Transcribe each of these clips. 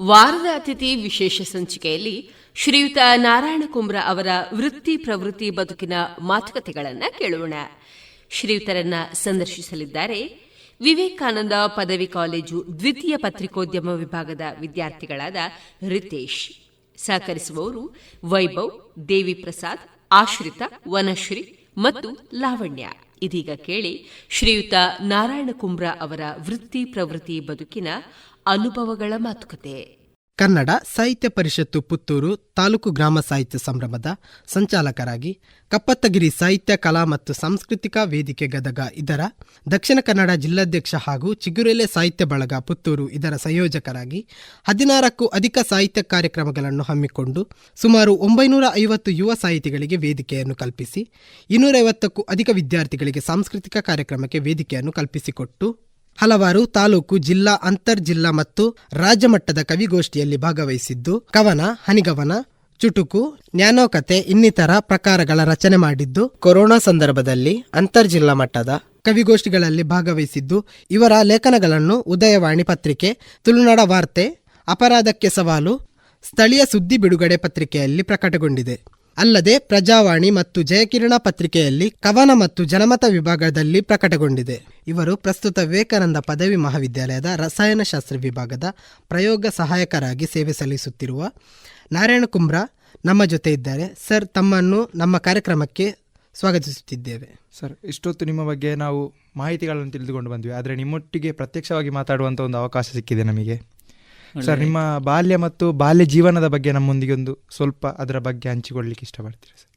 ವಾರದ ಅತಿಥಿ ವಿಶೇಷ ಸಂಚಿಕೆಯಲ್ಲಿ ಶ್ರೀಯುತ ನಾರಾಯಣ ಕುಂಬ್ರ ಅವರ ವೃತ್ತಿ ಪ್ರವೃತ್ತಿ ಬದುಕಿನ ಮಾತುಕತೆಗಳನ್ನು ಕೇಳೋಣ. ಶ್ರೀಯುತರನ್ನ ಸಂದರ್ಶಿಸಲಿದ್ದಾರೆ ವಿವೇಕಾನಂದ ಪದವಿ ಕಾಲೇಜು ದ್ವಿತೀಯ ಪತ್ರಿಕೋದ್ಯಮ ವಿಭಾಗದ ವಿದ್ಯಾರ್ಥಿಗಳಾದ ರಿತೇಶ್. ಸಹಕರಿಸುವವರು ವೈಭವ್ ದೇವಿ ಪ್ರಸಾದ್ ಆಶ್ರಿತ, ವನಶ್ರೀ ಮತ್ತು ಲಾವಣ್ಯ. ಇದೀಗ ಕೇಳಿ ಶ್ರೀಯುತ ನಾರಾಯಣ ಕುಂಬ್ರ ಅವರ ವೃತ್ತಿ ಪ್ರವೃತ್ತಿ ಬದುಕಿನ ಅನುಭವಗಳ ಮಾತುಕತೆ. ಕನ್ನಡ ಸಾಹಿತ್ಯ ಪರಿಷತ್ತು ಪುತ್ತೂರು ತಾಲೂಕು ಗ್ರಾಮ ಸಾಹಿತ್ಯ ಸಂಭ್ರಮದ ಸಂಚಾಲಕರಾಗಿ ಕಪ್ಪತ್ತಗಿರಿ ಸಾಹಿತ್ಯ, ಕಲಾ ಮತ್ತು ಸಾಂಸ್ಕೃತಿಕ ವೇದಿಕೆ ಗದಗ ಇದರ ದಕ್ಷಿಣ ಕನ್ನಡ ಜಿಲ್ಲಾಧ್ಯಕ್ಷ ಹಾಗೂ ಚಿಗುರೆಲೆ ಸಾಹಿತ್ಯ ಬಳಗ ಪುತ್ತೂರು ಇದರ ಸಂಯೋಜಕರಾಗಿ ಹದಿನಾರಕ್ಕೂ ಅಧಿಕ ಸಾಹಿತ್ಯ ಕಾರ್ಯಕ್ರಮಗಳನ್ನು ಹಮ್ಮಿಕೊಂಡು ಸುಮಾರು ಒಂಬೈನೂರ ಐವತ್ತು ಯುವ ಸಾಹಿತಿಗಳಿಗೆ ವೇದಿಕೆಯನ್ನು ಕಲ್ಪಿಸಿ, ಇನ್ನೂರೈವತ್ತಕ್ಕೂ ಅಧಿಕ ವಿದ್ಯಾರ್ಥಿಗಳಿಗೆ ಸಾಂಸ್ಕೃತಿಕ ಕಾರ್ಯಕ್ರಮಕ್ಕೆ ವೇದಿಕೆಯನ್ನು ಕಲ್ಪಿಸಿಕೊಟ್ಟು ಹಲವಾರು ತಾಲೂಕು ಜಿಲ್ಲಾ, ಅಂತರ್ ಜಿಲ್ಲಾ ಮತ್ತು ರಾಜ್ಯ ಮಟ್ಟದ ಕವಿಗೋಷ್ಠಿಯಲ್ಲಿ ಭಾಗವಹಿಸಿದ್ದು, ಕವನ, ಹನಿಗವನ, ಚುಟುಕು, ಜ್ಞಾನೋಕತೆ ಇನ್ನಿತರ ಪ್ರಕಾರಗಳ ರಚನೆ ಮಾಡಿದ್ದು, ಕೊರೋನಾ ಸಂದರ್ಭದಲ್ಲಿ ಅಂತರ್ ಜಿಲ್ಲಾ ಮಟ್ಟದ ಕವಿಗೋಷ್ಠಿಗಳಲ್ಲಿ ಭಾಗವಹಿಸಿದ್ದು, ಇವರ ಲೇಖನಗಳನ್ನು ಉದಯವಾಣಿ ಪತ್ರಿಕೆ, ತುಳುನಾಡ ವಾರ್ತೆ, ಅಪರಾಧಕ್ಕೆ ಸವಾಲು, ಸ್ಥಳೀಯ ಸುದ್ದಿ ಬಿಡುಗಡೆ ಪತ್ರಿಕೆಯಲ್ಲಿ ಪ್ರಕಟಗೊಂಡಿದೆ. ಅಲ್ಲದೆ ಪ್ರಜಾವಾಣಿ ಮತ್ತು ಜಯಕಿರಣ ಪತ್ರಿಕೆಯಲ್ಲಿ ಕವನ ಮತ್ತು ಜನಮತ ವಿಭಾಗದಲ್ಲಿ ಪ್ರಕಟಗೊಂಡಿದೆ. ಇವರು ಪ್ರಸ್ತುತ ವಿವೇಕಾನಂದ ಪದವಿ ಮಹಾವಿದ್ಯಾಲಯದ ರಸಾಯನಶಾಸ್ತ್ರ ವಿಭಾಗದ ಪ್ರಯೋಗ ಸಹಾಯಕರಾಗಿ ಸೇವೆ ಸಲ್ಲಿಸುತ್ತಿರುವ ನಾರಾಯಣ ಕುಂಬ್ರಾ ನಮ್ಮ ಜೊತೆ ಇದ್ದಾರೆ. ಸರ್, ತಮ್ಮನ್ನು ನಮ್ಮ ಕಾರ್ಯಕ್ರಮಕ್ಕೆ ಸ್ವಾಗತಿಸುತ್ತಿದ್ದೇವೆ. ಸರ್, ಇಷ್ಟೊತ್ತು ನಿಮ್ಮ ಬಗ್ಗೆ ನಾವು ಮಾಹಿತಿಗಳನ್ನು ತಿಳಿದುಕೊಂಡು ಬಂದ್ವಿ. ಆದರೆ ನಿಮ್ಮೊಟ್ಟಿಗೆ ಪ್ರತ್ಯಕ್ಷವಾಗಿ ಮಾತಾಡುವಂಥ ಒಂದು ಅವಕಾಶ ಸಿಕ್ಕಿದೆ ನಮಗೆ. ಸರ್ ನಿಮ್ಮ ಬಾಲ್ಯ ಮತ್ತು ಬಾಲ್ಯ ಜೀವನದ ಬಗ್ಗೆ ನಮ್ಮೊಂದಿಗೆ ಒಂದು ಸ್ವಲ್ಪ ಅದರ ಬಗ್ಗೆ ಹಂಚಿಕೊಳ್ಳಿಕ್ಕೆ ಇಷ್ಟಪಡ್ತೀರಾ ಸರ್?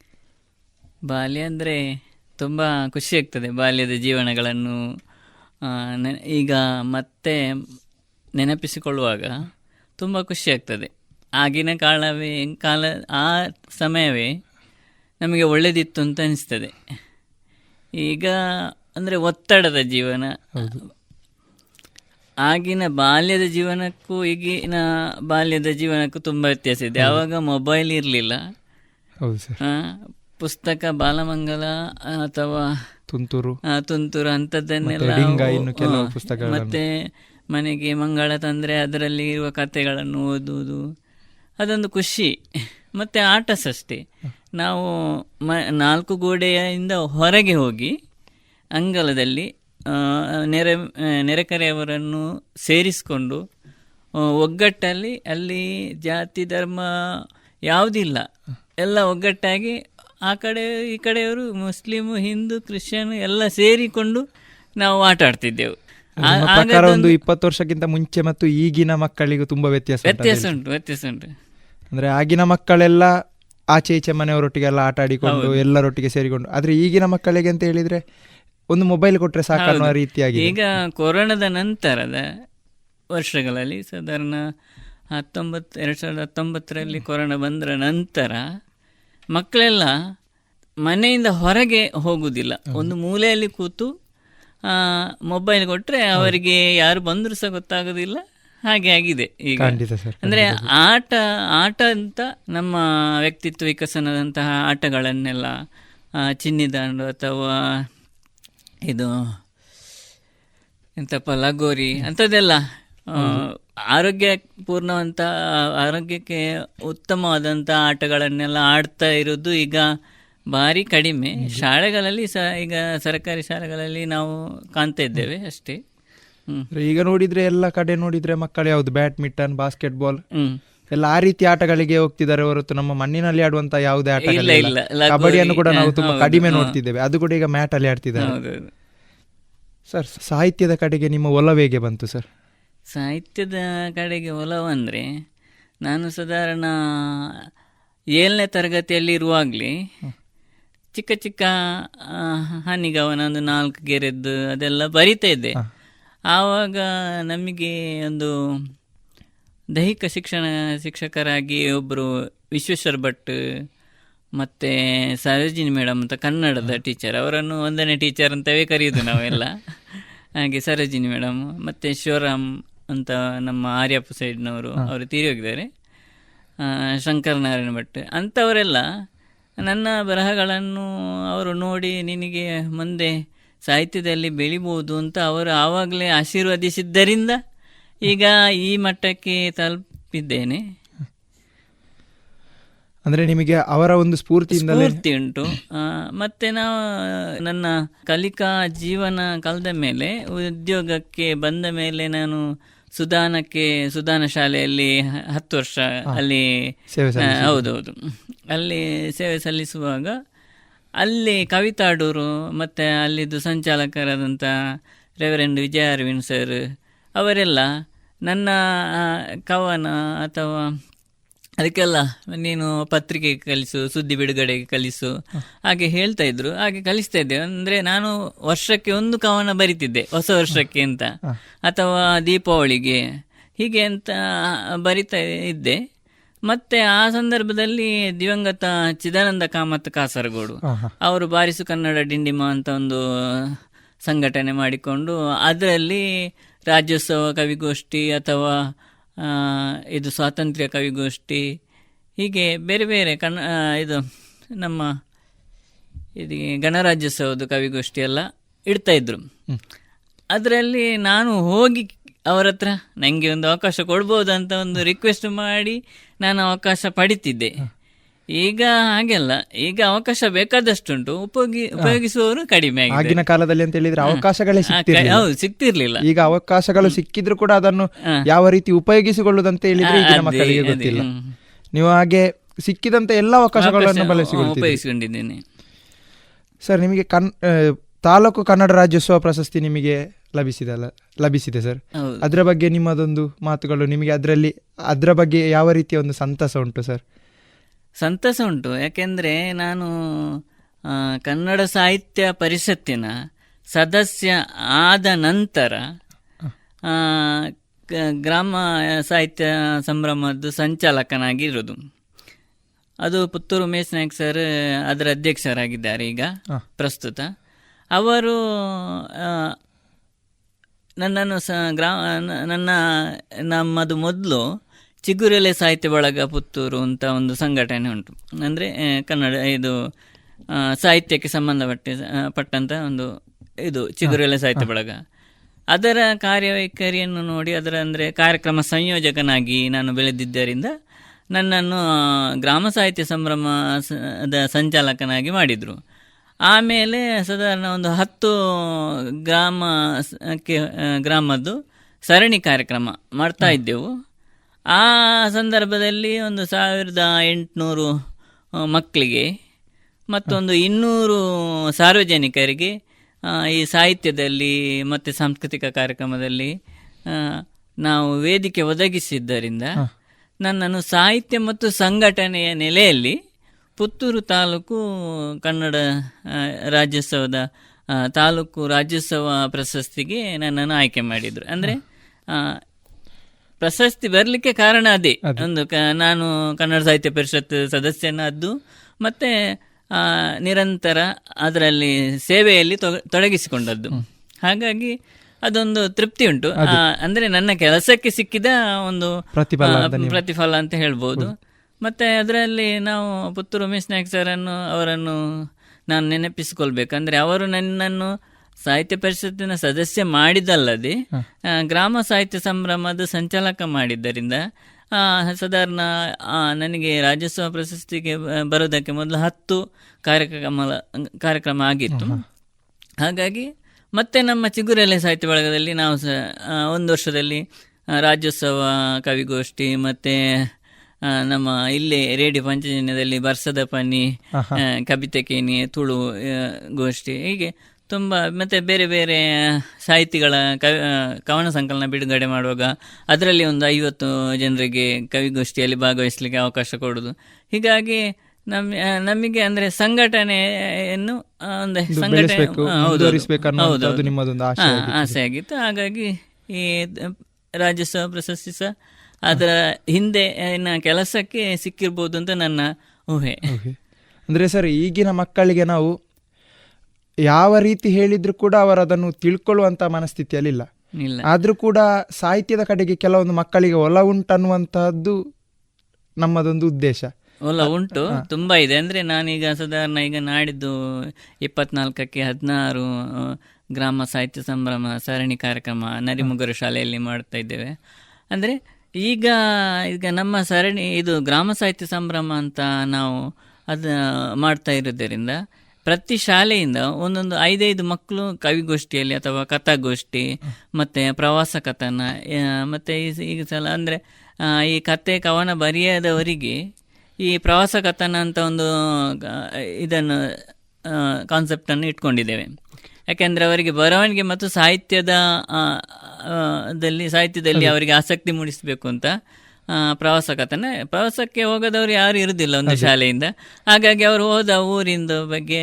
ಬಾಲ್ಯ ಅಂದರೆ ತುಂಬ ಖುಷಿ ಆಗ್ತದೆ ಬಾಲ್ಯದ ಜೀವನಗಳನ್ನು ಈಗ ಮತ್ತೆ ನೆನಪಿಸಿಕೊಳ್ಳುವಾಗ ತುಂಬ ಖುಷಿ ಆಗ್ತದೆ. ಆಗಿನ ಕಾಲವೇ ಕಾಲ ಆ ಸಮಯವೇ ನಮಗೆ ಒಳ್ಳೆದಿತ್ತು ಅಂತ ಅನಿಸ್ತದೆ. ಈಗ ಅಂದರೆ ಒತ್ತಡದ ಜೀವನ ಆಗಿನ ಬಾಲ್ಯದ ಜೀವನಕ್ಕೂ ಈಗಿನ ಬಾಲ್ಯದ ಜೀವನಕ್ಕೂ ತುಂಬ ವ್ಯತ್ಯಾಸ ಇದೆ. ಆವಾಗ ಮೊಬೈಲ್ ಇರಲಿಲ್ಲ. ಪುಸ್ತಕ ಬಾಲಮಂಗಲ ಅಥವಾ ತುಂತುರು. ತುಂತುರು ಅಂಥದ್ದನ್ನೆಲ್ಲ ಮತ್ತೆ ಮನೆಗೆ ಮಂಗಳ ತಂದರೆ ಅದರಲ್ಲಿ ಇರುವ ಕಥೆಗಳನ್ನು ಓದುವುದು. ಅದೊಂದು ಖುಷಿ. ಮತ್ತೆ ಆಟ ಅಷ್ಟೇ ನಾವು ಮ ನಾಲ್ಕು ಗೋಡೆಯಿಂದ ಹೊರಗೆ ಹೋಗಿ ಅಂಗಳದಲ್ಲಿ ನೆರೆ ನೆರೆಕರೆಯವರನ್ನು ಸೇರಿಸಿಕೊಂಡು ಒಗ್ಗಟ್ಟಲ್ಲಿ ಅಲ್ಲಿ ಜಾತಿ ಧರ್ಮ ಯಾವುದಿಲ್ಲ. ಎಲ್ಲ ಒಗ್ಗಟ್ಟಾಗಿ ಆ ಕಡೆ ಈ ಕಡೆಯವರು ಮುಸ್ಲಿಮು ಹಿಂದೂ ಕ್ರಿಶ್ಚಿಯನ್ ಎಲ್ಲ ಸೇರಿಕೊಂಡು ನಾವು ಆಟ ಆಡ್ತಿದ್ದೆವು. ಒಂದು ಇಪ್ಪತ್ತು ವರ್ಷಕ್ಕಿಂತ ಮುಂಚೆ ಮತ್ತು ಈಗಿನ ಮಕ್ಕಳಿಗೂ ತುಂಬಾ ವ್ಯತ್ಯಾಸ ವ್ಯತ್ಯಾಸ ಉಂಟು ವ್ಯತ್ಯಾಸ ಉಂಟು. ಅಂದ್ರೆ ಆಗಿನ ಮಕ್ಕಳೆಲ್ಲ ಆಚೆ ಈಚೆ ಮನೆಯವರೊಟ್ಟಿಗೆಲ್ಲ ಆಟ ಆಡಿಕೊಂಡು ಎಲ್ಲರೊಟ್ಟಿಗೆ ಸೇರಿಕೊಂಡು ಆದ್ರೆ ಈಗಿನ ಮಕ್ಕಳಿಗೆ ಅಂತ ಹೇಳಿದ್ರೆ ಒಂದು ಮೊಬೈಲ್ ಕೊಟ್ಟರೆ ಸಾಕು ರೀತಿಯಾಗಿ ಈಗ ಕೊರೋನಾದ ನಂತರದ ವರ್ಷಗಳಲ್ಲಿ ಸಾಧಾರಣ ಹತ್ತೊಂಬತ್ತು ಎರಡು ಸಾವಿರದ ಹತ್ತೊಂಬತ್ತರಲ್ಲಿ ಕೊರೋನಾ ಬಂದರ ನಂತರ ಮಕ್ಕಳೆಲ್ಲ ಮನೆಯಿಂದ ಹೊರಗೆ ಹೋಗುವುದಿಲ್ಲ ಒಂದು ಮೂಲೆಯಲ್ಲಿ ಕೂತು ಮೊಬೈಲ್ ಕೊಟ್ಟರೆ ಅವರಿಗೆ ಯಾರು ಬಂದರೂ ಸಹ ಗೊತ್ತಾಗೋದಿಲ್ಲ. ಹಾಗೆ ಆಗಿದೆ ಈಗ. ಅಂದ್ರೆ ಆಟ ಆಟ ಅಂತ ನಮ್ಮ ವ್ಯಕ್ತಿತ್ವ ವಿಕಸನದಂತಹ ಆಟಗಳನ್ನೆಲ್ಲ ಚಿನ್ನಿದಾಂಡು ಅಥವಾ ಇದು ಎಂತಪ್ಪ ಲಗೋರಿ ಅಂಥದ್ದೆಲ್ಲ. ಆರೋಗ್ಯ ಪೂರ್ಣವಂತ ಆರೋಗ್ಯಕ್ಕೆ ಉತ್ತಮವಾದಂಥ ಆಟಗಳನ್ನೆಲ್ಲ ಆಡ್ತಾ ಇರೋದು ಈಗ ಭಾರಿ ಕಡಿಮೆ. ಶಾಲೆಗಳಲ್ಲಿ ಸ ಈಗ ಸರ್ಕಾರಿ ಶಾಲೆಗಳಲ್ಲಿ ನಾವು ಕಾಣ್ತಾ ಇದ್ದೇವೆ ಅಷ್ಟೇ. ಈಗ ನೋಡಿದ್ರೆ ಎಲ್ಲ ಕಡೆ ನೋಡಿದ್ರೆ ಮಕ್ಕಳು ಯಾವುದು ಬ್ಯಾಡ್ಮಿಂಟನ್ ಬಾಸ್ಕೆಟ್ ಬಾಲ್ ಎಲ್ಲ ಆ ರೀತಿ ಆಟಗಳಿಗೆ ಹೋಗ್ತಿದ್ದಾರೆ ಹೊರತು ನಮ್ಮ ಮಣ್ಣಿನಲ್ಲಿ ಆಡುವಂತ ಯಾವುದೇ ಆಟ ಕಬಡ್ಡಿಯನ್ನು ಕೂಡ ನಾವು ತುಂಬಾ ಕಡಿಮೆ ನೋಡ್ತಿದ್ದೇವೆ. ಅದು ಕೂಡ ಈಗ ಮ್ಯಾಟ್ ಅಲ್ಲಿ ಆಡ್ತಿದ್ದಾರೆ. ಸರ್ ಸಾಹಿತ್ಯದ ಕಡೆಗೆ ನಿಮ್ಮ ಒಲವೇಗೆ ಬಂತು ಸರ್? ಸಾಹಿತ್ಯದ ಕಡೆಗೆ ಒಲವಂದ್ರೆ ನಾನು ಸಾಧಾರಣ ಏಳನೇ ತರಗತಿಯಲ್ಲಿ ಇರುವಾಗ್ಲಿ ಚಿಕ್ಕ ಚಿಕ್ಕ ಹನಿಗವನ ಒಂದು ನಾಲ್ಕು ಗೆರೆದ್ದು ಅದೆಲ್ಲ ಬರಿತಾ ಇದ್ದೆ. ಆವಾಗ ನಮಗೆ ಒಂದು ದೈಹಿಕ ಶಿಕ್ಷಣ ಶಿಕ್ಷಕರಾಗಿ ಒಬ್ಬರು ವಿಶ್ವೇಶ್ವರ ಭಟ್ ಮತ್ತು ಸರೋಜಿನಿ ಮೇಡಮ್ ಅಂತ ಕನ್ನಡದ ಟೀಚರ್. ಅವರನ್ನು ಒಂದನೇ ಟೀಚರ್ ಅಂತವೇ ಕರೆಯೋದು ನಾವೆಲ್ಲ. ಹಾಗೆ ಸರೋಜಿನಿ ಮೇಡಮ್ ಮತ್ತು ಶಿವರಾಮ್ ಅಂತ ನಮ್ಮ ಆರ್ಯಪ್ಪ ಸೈಡ್ನವರು ಅವರು ತೀರಿ ಹೋಗಿದ್ದಾರೆ ಶಂಕರನಾರಾಯಣ ಭಟ್ ಅಂಥವರೆಲ್ಲ ನನ್ನ ಬರಹಗಳನ್ನು ಅವರು ನೋಡಿ ನಿನಗೆ ಮುಂದೆ ಸಾಹಿತ್ಯದಲ್ಲಿ ಬೆಳಿಬೋದು ಅಂತ ಅವರು ಆವಾಗಲೇ ಆಶೀರ್ವದಿಸಿದ್ದರಿಂದ ಈಗ ಈ ಮಟ್ಟಕ್ಕೆ ತಲುಪಿದ್ದೇನೆ. ಅಂದ್ರೆ ನಿಮಗೆ ಅವರ ಒಂದು ಸ್ಫೂರ್ತಿ ಸ್ಫೂರ್ತಿ ಉಂಟು. ಮತ್ತೆ ನಾವು ನನ್ನ ಕಲಿಕಾ ಜೀವನ ಕಳೆದ ಮೇಲೆ ಉದ್ಯೋಗಕ್ಕೆ ಬಂದ ಮೇಲೆ ನಾನು ಸುಧಾನಕ್ಕೆ ಸುಧಾನ ಶಾಲೆಯಲ್ಲಿ ಹತ್ತು ವರ್ಷ ಅಲ್ಲಿ ಹೌದೌದು. ಅಲ್ಲಿ ಸೇವೆ ಸಲ್ಲಿಸುವಾಗ ಅಲ್ಲಿ ಕವಿತಾಡೂರು ಮತ್ತೆ ಅಲ್ಲಿದ್ದು ಸಂಚಾಲಕರಾದಂಥ ರೆವರೆಂಡ್ ವಿಜಯ ಅರವಿಂದ್ ಸರ್ ಅವರೆಲ್ಲ ನನ್ನ ಕವನ ಅಥವಾ ಅದಕ್ಕೆಲ್ಲ ನೀನು ಪತ್ರಿಕೆಗೆ ಕಲಿಸು ಸುದ್ದಿ ಬಿಡುಗಡೆಗೆ ಕಲಿಸು. ಹಾಗೆ ಹೇಳ್ತಾ ಇದ್ರು. ಹಾಗೆ ಕಲಿಸ್ತಾ ಇದ್ದೆ. ಅಂದ್ರೆ ನಾನು ವರ್ಷಕ್ಕೆ ಒಂದು ಕವನ ಬರಿತಿದ್ದೆ ಹೊಸ ವರ್ಷಕ್ಕೆ ಅಂತ. ಅಥವಾ ದೀಪಾವಳಿಗೆ. ಹೀಗೆ ಅಂತ ಬರಿತಾ ಇದ್ದೆ. ಮತ್ತೆ ಆ ಸಂದರ್ಭದಲ್ಲಿ ದಿವಂಗತ ಚಿದಾನಂದ ಕಾಮತ್ ಕಾಸರಗೋಡು. ಅವರು ಬಾರಿಸು ಕನ್ನಡ ಡಿಂಡಿಮ ಅಂತ ಒಂದು ಸಂಘಟನೆ ಮಾಡಿಕೊಂಡು ಅದರಲ್ಲಿ ರಾಜ್ಯೋತ್ಸವ ಕವಿಗೋಷ್ಠಿ ಅಥವಾ ಇದು ಸ್ವಾತಂತ್ರ್ಯ ಕವಿಗೋಷ್ಠಿ ಹೀಗೆ ಬೇರೆ ಬೇರೆ ಕನ್ನ ಇದು ನಮ್ಮ ಇದು ಗಣರಾಜ್ಯೋತ್ಸವದ ಕವಿಗೋಷ್ಠಿ ಎಲ್ಲ ಇಡ್ತಾ ಇದ್ರು. ಅದರಲ್ಲಿ ನಾನು ಹೋಗಿ ಅವರ ಹತ್ರ ನನಗೆ ಒಂದು ಅವಕಾಶ ಕೊಡ್ಬೋದು ಅಂತ ಒಂದು ರಿಕ್ವೆಸ್ಟ್ ಮಾಡಿ ನಾನು ಅವಕಾಶ ಪಡಿತಿದ್ದೆ. ಈಗ ಹಾಗೆಲ್ಲ ಈಗ ಅವಕಾಶ ಬೇಕಾದಷ್ಟುಂಟು. ಉಪಯೋಗಿ ಉಪಯೋಗಿಸುವವರು ಕಡಿಮೆ ಆಗಿದೆ. ಆಗಿನ ಕಾಲದಲ್ಲಿ ಅಂತ ಹೇಳಿದ್ರೆ ಅವಕಾಶಗಳೇ ಆ, ಕ- ಸಿಗ್ತಿರ್ಲಿಲ್ಲ ಹೌದು ಸಿಗ್ತಿರ್ಲಿಲ್ಲ ಈಗ ಅವಕಾಶಗಳು ಸಿಕ್ಕಿದ್ರು ಕೂಡ ಅದನ್ನು ಯಾವ ರೀತಿ ಉಪಯೋಗಿಸಿಕೊಳ್ಳುವುದಂತ ಹೇಳಿದ್ರೆ ಈಗಿನ ಮಕ್ಕಳಿಗೆ ಗೊತ್ತಿಲ್ಲ. ಹ್ಮ್. ನೀವು ಹಾಗೆ ಸಿಕ್ಕಿದಂತ ಎಲ್ಲ ಅವಕಾಶಗಳನ್ನು ಉಪಯೋಗಿಸಿಕೊಂಡಿದ್ದೇನೆ. ಸರ್ ನಿಮಗೆ ಕನ್ ಆ, ತಾಲೂಕು ಕನ್ನಡ ರಾಜ್ಯೋತ್ಸವ ಪ್ರಶಸ್ತಿ ನಿಮಗೆ ಲಭಿಸಿದಲ್ಲ ಲಭಿಸಿದೆ ಸರ್. ಹೌದು. ಅದರ ಬಗ್ಗೆ ನಿಮ್ಮದೊಂದು ಮಾತುಗಳು ನಿಮಗೆ ಅದರಲ್ಲಿ ಅದರ ಬಗ್ಗೆ ಯಾವ ರೀತಿಯ ಒಂದು ಸಂತಸ ಉಂಟು ಸರ್? ಸಂತಸ ಉಂಟು. ಯಾಕೆಂದರೆ ನಾನು ಕನ್ನಡ ಸಾಹಿತ್ಯ ಪರಿಷತ್ತಿನ ಸದಸ್ಯ ಆದ ನಂತರ ಗ್ರಾಮ ಸಾಹಿತ್ಯ ಸಂಭ್ರಮದ್ದು ಸಂಚಾಲಕನಾಗಿರೋದು. ಅದು ಪುತ್ತೂರು ಉಮೇಶ್ ನಾಯ್ಕ್ ಸರ್ ಅದರ ಅಧ್ಯಕ್ಷರಾಗಿದ್ದಾರೆ ಈಗ ಪ್ರಸ್ತುತ. ಅವರು ನನ್ನನ್ನು ಸ ಗ್ರಾಮ ನನ್ನ ನಮ್ಮದು ಮೊದಲು ಚಿಗುರೆಲೆ ಸಾಹಿತ್ಯ ಬಳಗ ಪುತ್ತೂರು ಅಂತ ಒಂದು ಸಂಘಟನೆ ಉಂಟು. ಅಂದರೆ ಕನ್ನಡ ಇದು ಸಾಹಿತ್ಯಕ್ಕೆ ಸಂಬಂಧಪಟ್ಟ ಪಟ್ಟಂತ ಒಂದು ಇದು ಚಿಗುರೆಲೆ ಸಾಹಿತ್ಯ ಬಳಗ. ಅದರ ಕಾರ್ಯವೈಖರಿಯನ್ನು ನೋಡಿ ಅದರ ಅಂದರೆ ಕಾರ್ಯಕ್ರಮ ಸಂಯೋಜಕನಾಗಿ ನಾನು ಬೆಳೆದಿದ್ದರಿಂದ ನನ್ನನ್ನು ಗ್ರಾಮ ಸಾಹಿತ್ಯ ಸಂಭ್ರಮದ ಸಂಚಾಲಕನಾಗಿ ಮಾಡಿದರು. ಆಮೇಲೆ ಸಾಧಾರಣ ಒಂದು ಹತ್ತು ಗ್ರಾಮ ಸ- ಕ್ಕೆ ಆ, ಗ್ರಾಮದ್ದು ಸರಣಿ ಕಾರ್ಯಕ್ರಮ ಮಾಡ್ತಾ ಇದ್ದೆವು. ಆ ಸಂದರ್ಭದಲ್ಲಿ ಒಂದು ಸಾವಿರದ ಎಂಟುನೂರು ಮಕ್ಕಳಿಗೆ ಮತ್ತೊಂದು ಇನ್ನೂರು ಸಾರ್ವಜನಿಕರಿಗೆ ಈ ಸಾಹಿತ್ಯದಲ್ಲಿ ಮತ್ತು ಸಾಂಸ್ಕೃತಿಕ ಕಾರ್ಯಕ್ರಮದಲ್ಲಿ ನಾವು ವೇದಿಕೆ ಒದಗಿಸಿದ್ದರಿಂದ ನನ್ನನ್ನು ಸಾಹಿತ್ಯ ಮತ್ತು ಸಂಘಟನೆಯ ನೆಲೆಯಲ್ಲಿ ಪುತ್ತೂರು ತಾಲೂಕು ಕನ್ನಡ ರಾಜ್ಯೋತ್ಸವದ ತಾಲೂಕು ರಾಜ್ಯೋತ್ಸವ ಪ್ರಶಸ್ತಿಗೆ ನನ್ನನ್ನು ಆಯ್ಕೆ ಮಾಡಿದರು. ಅಂದರೆ ಪ್ರಶಸ್ತಿ ಬರಲಿಕ್ಕೆ ಕಾರಣ ಅದೇ. ಒಂದು ಕ ನಾನು ಕನ್ನಡ ಸಾಹಿತ್ಯ ಪರಿಷತ್ ಸದಸ್ಯನಾದ್ದು ಮತ್ತೆ ನಿರಂತರ ಅದರಲ್ಲಿ ಸೇವೆಯಲ್ಲಿ ತೊಗ- ತೊಡಗಿಸಿಕೊಂಡದ್ದು. ಹಾಗಾಗಿ ಅದೊಂದು ತೃಪ್ತಿ ಉಂಟು. ಅಂದ್ರೆ ನನ್ನ ಕೆಲಸಕ್ಕೆ ಸಿಕ್ಕಿದ ಒಂದು ಪ್ರತಿಫಲ ಅಂತ ಹೇಳ್ಬೋದು. ಮತ್ತೆ ಅದರಲ್ಲಿ ನಾವು ಪುತ್ತೂರು ಉಮೇಶ್ ಸರ್ ಅನ್ನು ಅವರನ್ನು ನಾನು ನೆನಪಿಸಿಕೊಳ್ಬೇಕಂದ್ರೆ ಅವರು ನನ್ನನ್ನು ಸಾಹಿತ್ಯ ಪರಿಷತ್ತಿನ ಸದಸ್ಯ ಮಾಡಿದಲ್ಲದೆ ಗ್ರಾಮ ಸಾಹಿತ್ಯ ಸಂಭ್ರಮದ ಸಂಚಾಲಕ ಮಾಡಿದ್ದರಿಂದ ಸಾಧಾರಣ ನನಗೆ ರಾಜ್ಯೋತ್ಸವ ಪ್ರಶಸ್ತಿಗೆ ಬರೋದಕ್ಕೆ ಮೊದಲು ಹತ್ತು ಕಾರ್ಯಕ್ರಮ ಕಾರ್ಯಕ್ರಮ ಆಗಿತ್ತು. ಹಾಗಾಗಿ ಮತ್ತೆ ನಮ್ಮ ಚಿಗುರೆಲೆ ಸಾಹಿತ್ಯ ಬಳಗದಲ್ಲಿ ನಾವು ಸಹ ಒಂದು ವರ್ಷದಲ್ಲಿ ರಾಜ್ಯೋತ್ಸವ ಕವಿಗೋಷ್ಠಿ ಮತ್ತೆ ನಮ್ಮ ಇಲ್ಲಿ ರೇಡಿಯೋ ಪಂಚಜನ್ಯದಲ್ಲಿ ಬರ್ಸದ ಪನಿ ಆ, ಕವಿತೆ ಕೇನಿ ತುಳು ಗೋಷ್ಠಿ ಹೀಗೆ ತುಂಬ ಮತ್ತೆ ಬೇರೆ ಬೇರೆ ಸಾಹಿತಿಗಳ ಕವಿ ಕವನ ಸಂಕಲನ ಬಿಡುಗಡೆ ಮಾಡುವಾಗ ಅದರಲ್ಲಿ ಒಂದು ಐವತ್ತು ಜನರಿಗೆ ಕವಿಗೋಷ್ಠಿಯಲ್ಲಿ ಭಾಗವಹಿಸಲಿಕ್ಕೆ ಅವಕಾಶ ಕೊಡೋದು. ಹೀಗಾಗಿ ನಮ್ ನಮಗೆ ಅಂದ್ರೆ ಸಂಘಟನೆಯನ್ನು ಒಂದು ಸಂಘಟನೆ ಹೌದು. ಆಸೆ ಆಗಿತ್ತು. ಹಾಗಾಗಿ ಈ ರಾಜ್ಯೋತ್ಸವ ಪ್ರಶಸ್ತಿ ಸಹ ಅದರ ಹಿಂದೆ ಇನ್ನ ಕೆಲಸಕ್ಕೆ ಸಿಕ್ಕಿರ್ಬೋದು ಅಂತ ನನ್ನ ಊಹೆ. ಅಂದ್ರೆ ಸರ್ ಈಗಿನ ಮಕ್ಕಳಿಗೆ ನಾವು ಯಾವ ರೀತಿ ಹೇಳಿದ್ರು ಕೂಡ ಅವರು ಅದನ್ನು ತಿಳ್ಕೊಳ್ಳುವಂತ ಮನಸ್ಥಿತಿಯಲ್ಲಿಲ್ಲ ಇಲ್ಲ. ಆದ್ರೂ ಕೂಡ ಸಾಹಿತ್ಯದ ಕಡೆಗೆ ಕೆಲವೊಂದು ಮಕ್ಕಳಿಗೆ ಒಲ ಉಂಟನ್ನುವಂತಹದ್ದು ನಮ್ಮದೊಂದು ಉದ್ದೇಶ. ಒಲ ಉಂಟು ತುಂಬಾ ಇದೆ. ಅಂದ್ರೆ ನಾನೀಗ ಸಾಧಾರಣ ಈಗ ನಾಡಿದ್ದು ಇಪ್ಪತ್ನಾಲ್ಕಕ್ಕೆ ಹದಿನಾರು ಗ್ರಾಮ ಸಾಹಿತ್ಯ ಸಂಭ್ರಮ ಸರಣಿ ಕಾರ್ಯಕ್ರಮ ನರಿಮುಗರು ಶಾಲೆಯಲ್ಲಿ ಮಾಡ್ತಾ ಇದ್ದೇವೆ. ಅಂದ್ರೆ ಈಗ ಈಗ ನಮ್ಮ ಸರಣಿ ಇದು ಗ್ರಾಮ ಸಾಹಿತ್ಯ ಸಂಭ್ರಮ ಅಂತ ನಾವು ಅದ ಮಾಡ್ತಾ ಇರೋದರಿಂದ ಪ್ರತಿ ಶಾಲೆಯಿಂದ ಒಂದೊಂದು ಐದೈದು ಮಕ್ಕಳು ಕವಿಗೋಷ್ಠಿಯಲ್ಲಿ ಅಥವಾ ಕಥಾಗೋಷ್ಠಿ ಮತ್ತೆ ಪ್ರವಾಸ ಕಥನ ಮತ್ತೆ ಈಗ ಸಲ ಅಂದ್ರೆ ಈ ಕತೆ ಕವನ ಬರೆಯದವರಿಗೆ ಈ ಪ್ರವಾಸ ಕಥನ ಅಂತ ಒಂದು ಇದನ್ನು ಕಾನ್ಸೆಪ್ಟ್ ಅನ್ನು ಇಟ್ಕೊಂಡಿದ್ದೇವೆ. ಯಾಕೆಂದ್ರೆ ಅವರಿಗೆ ಬರವಣಿಗೆ ಮತ್ತು ಸಾಹಿತ್ಯದ ದಲ್ಲಿ ಸಾಹಿತ್ಯದಲ್ಲಿ ಅವರಿಗೆ ಆಸಕ್ತಿ ಮೂಡಿಸಬೇಕು ಅಂತ ಪ್ರವಾಸ ಕಥನ ಪ್ರವಾಸಕ್ಕೆ ಹೋಗದವರು ಯಾರು ಇರುದಿಲ್ಲ ಒಂದು ಶಾಲೆಯಿಂದ. ಹಾಗಾಗಿ ಅವರು ಹೋದ ಊರಿಂದ ಬಗ್ಗೆ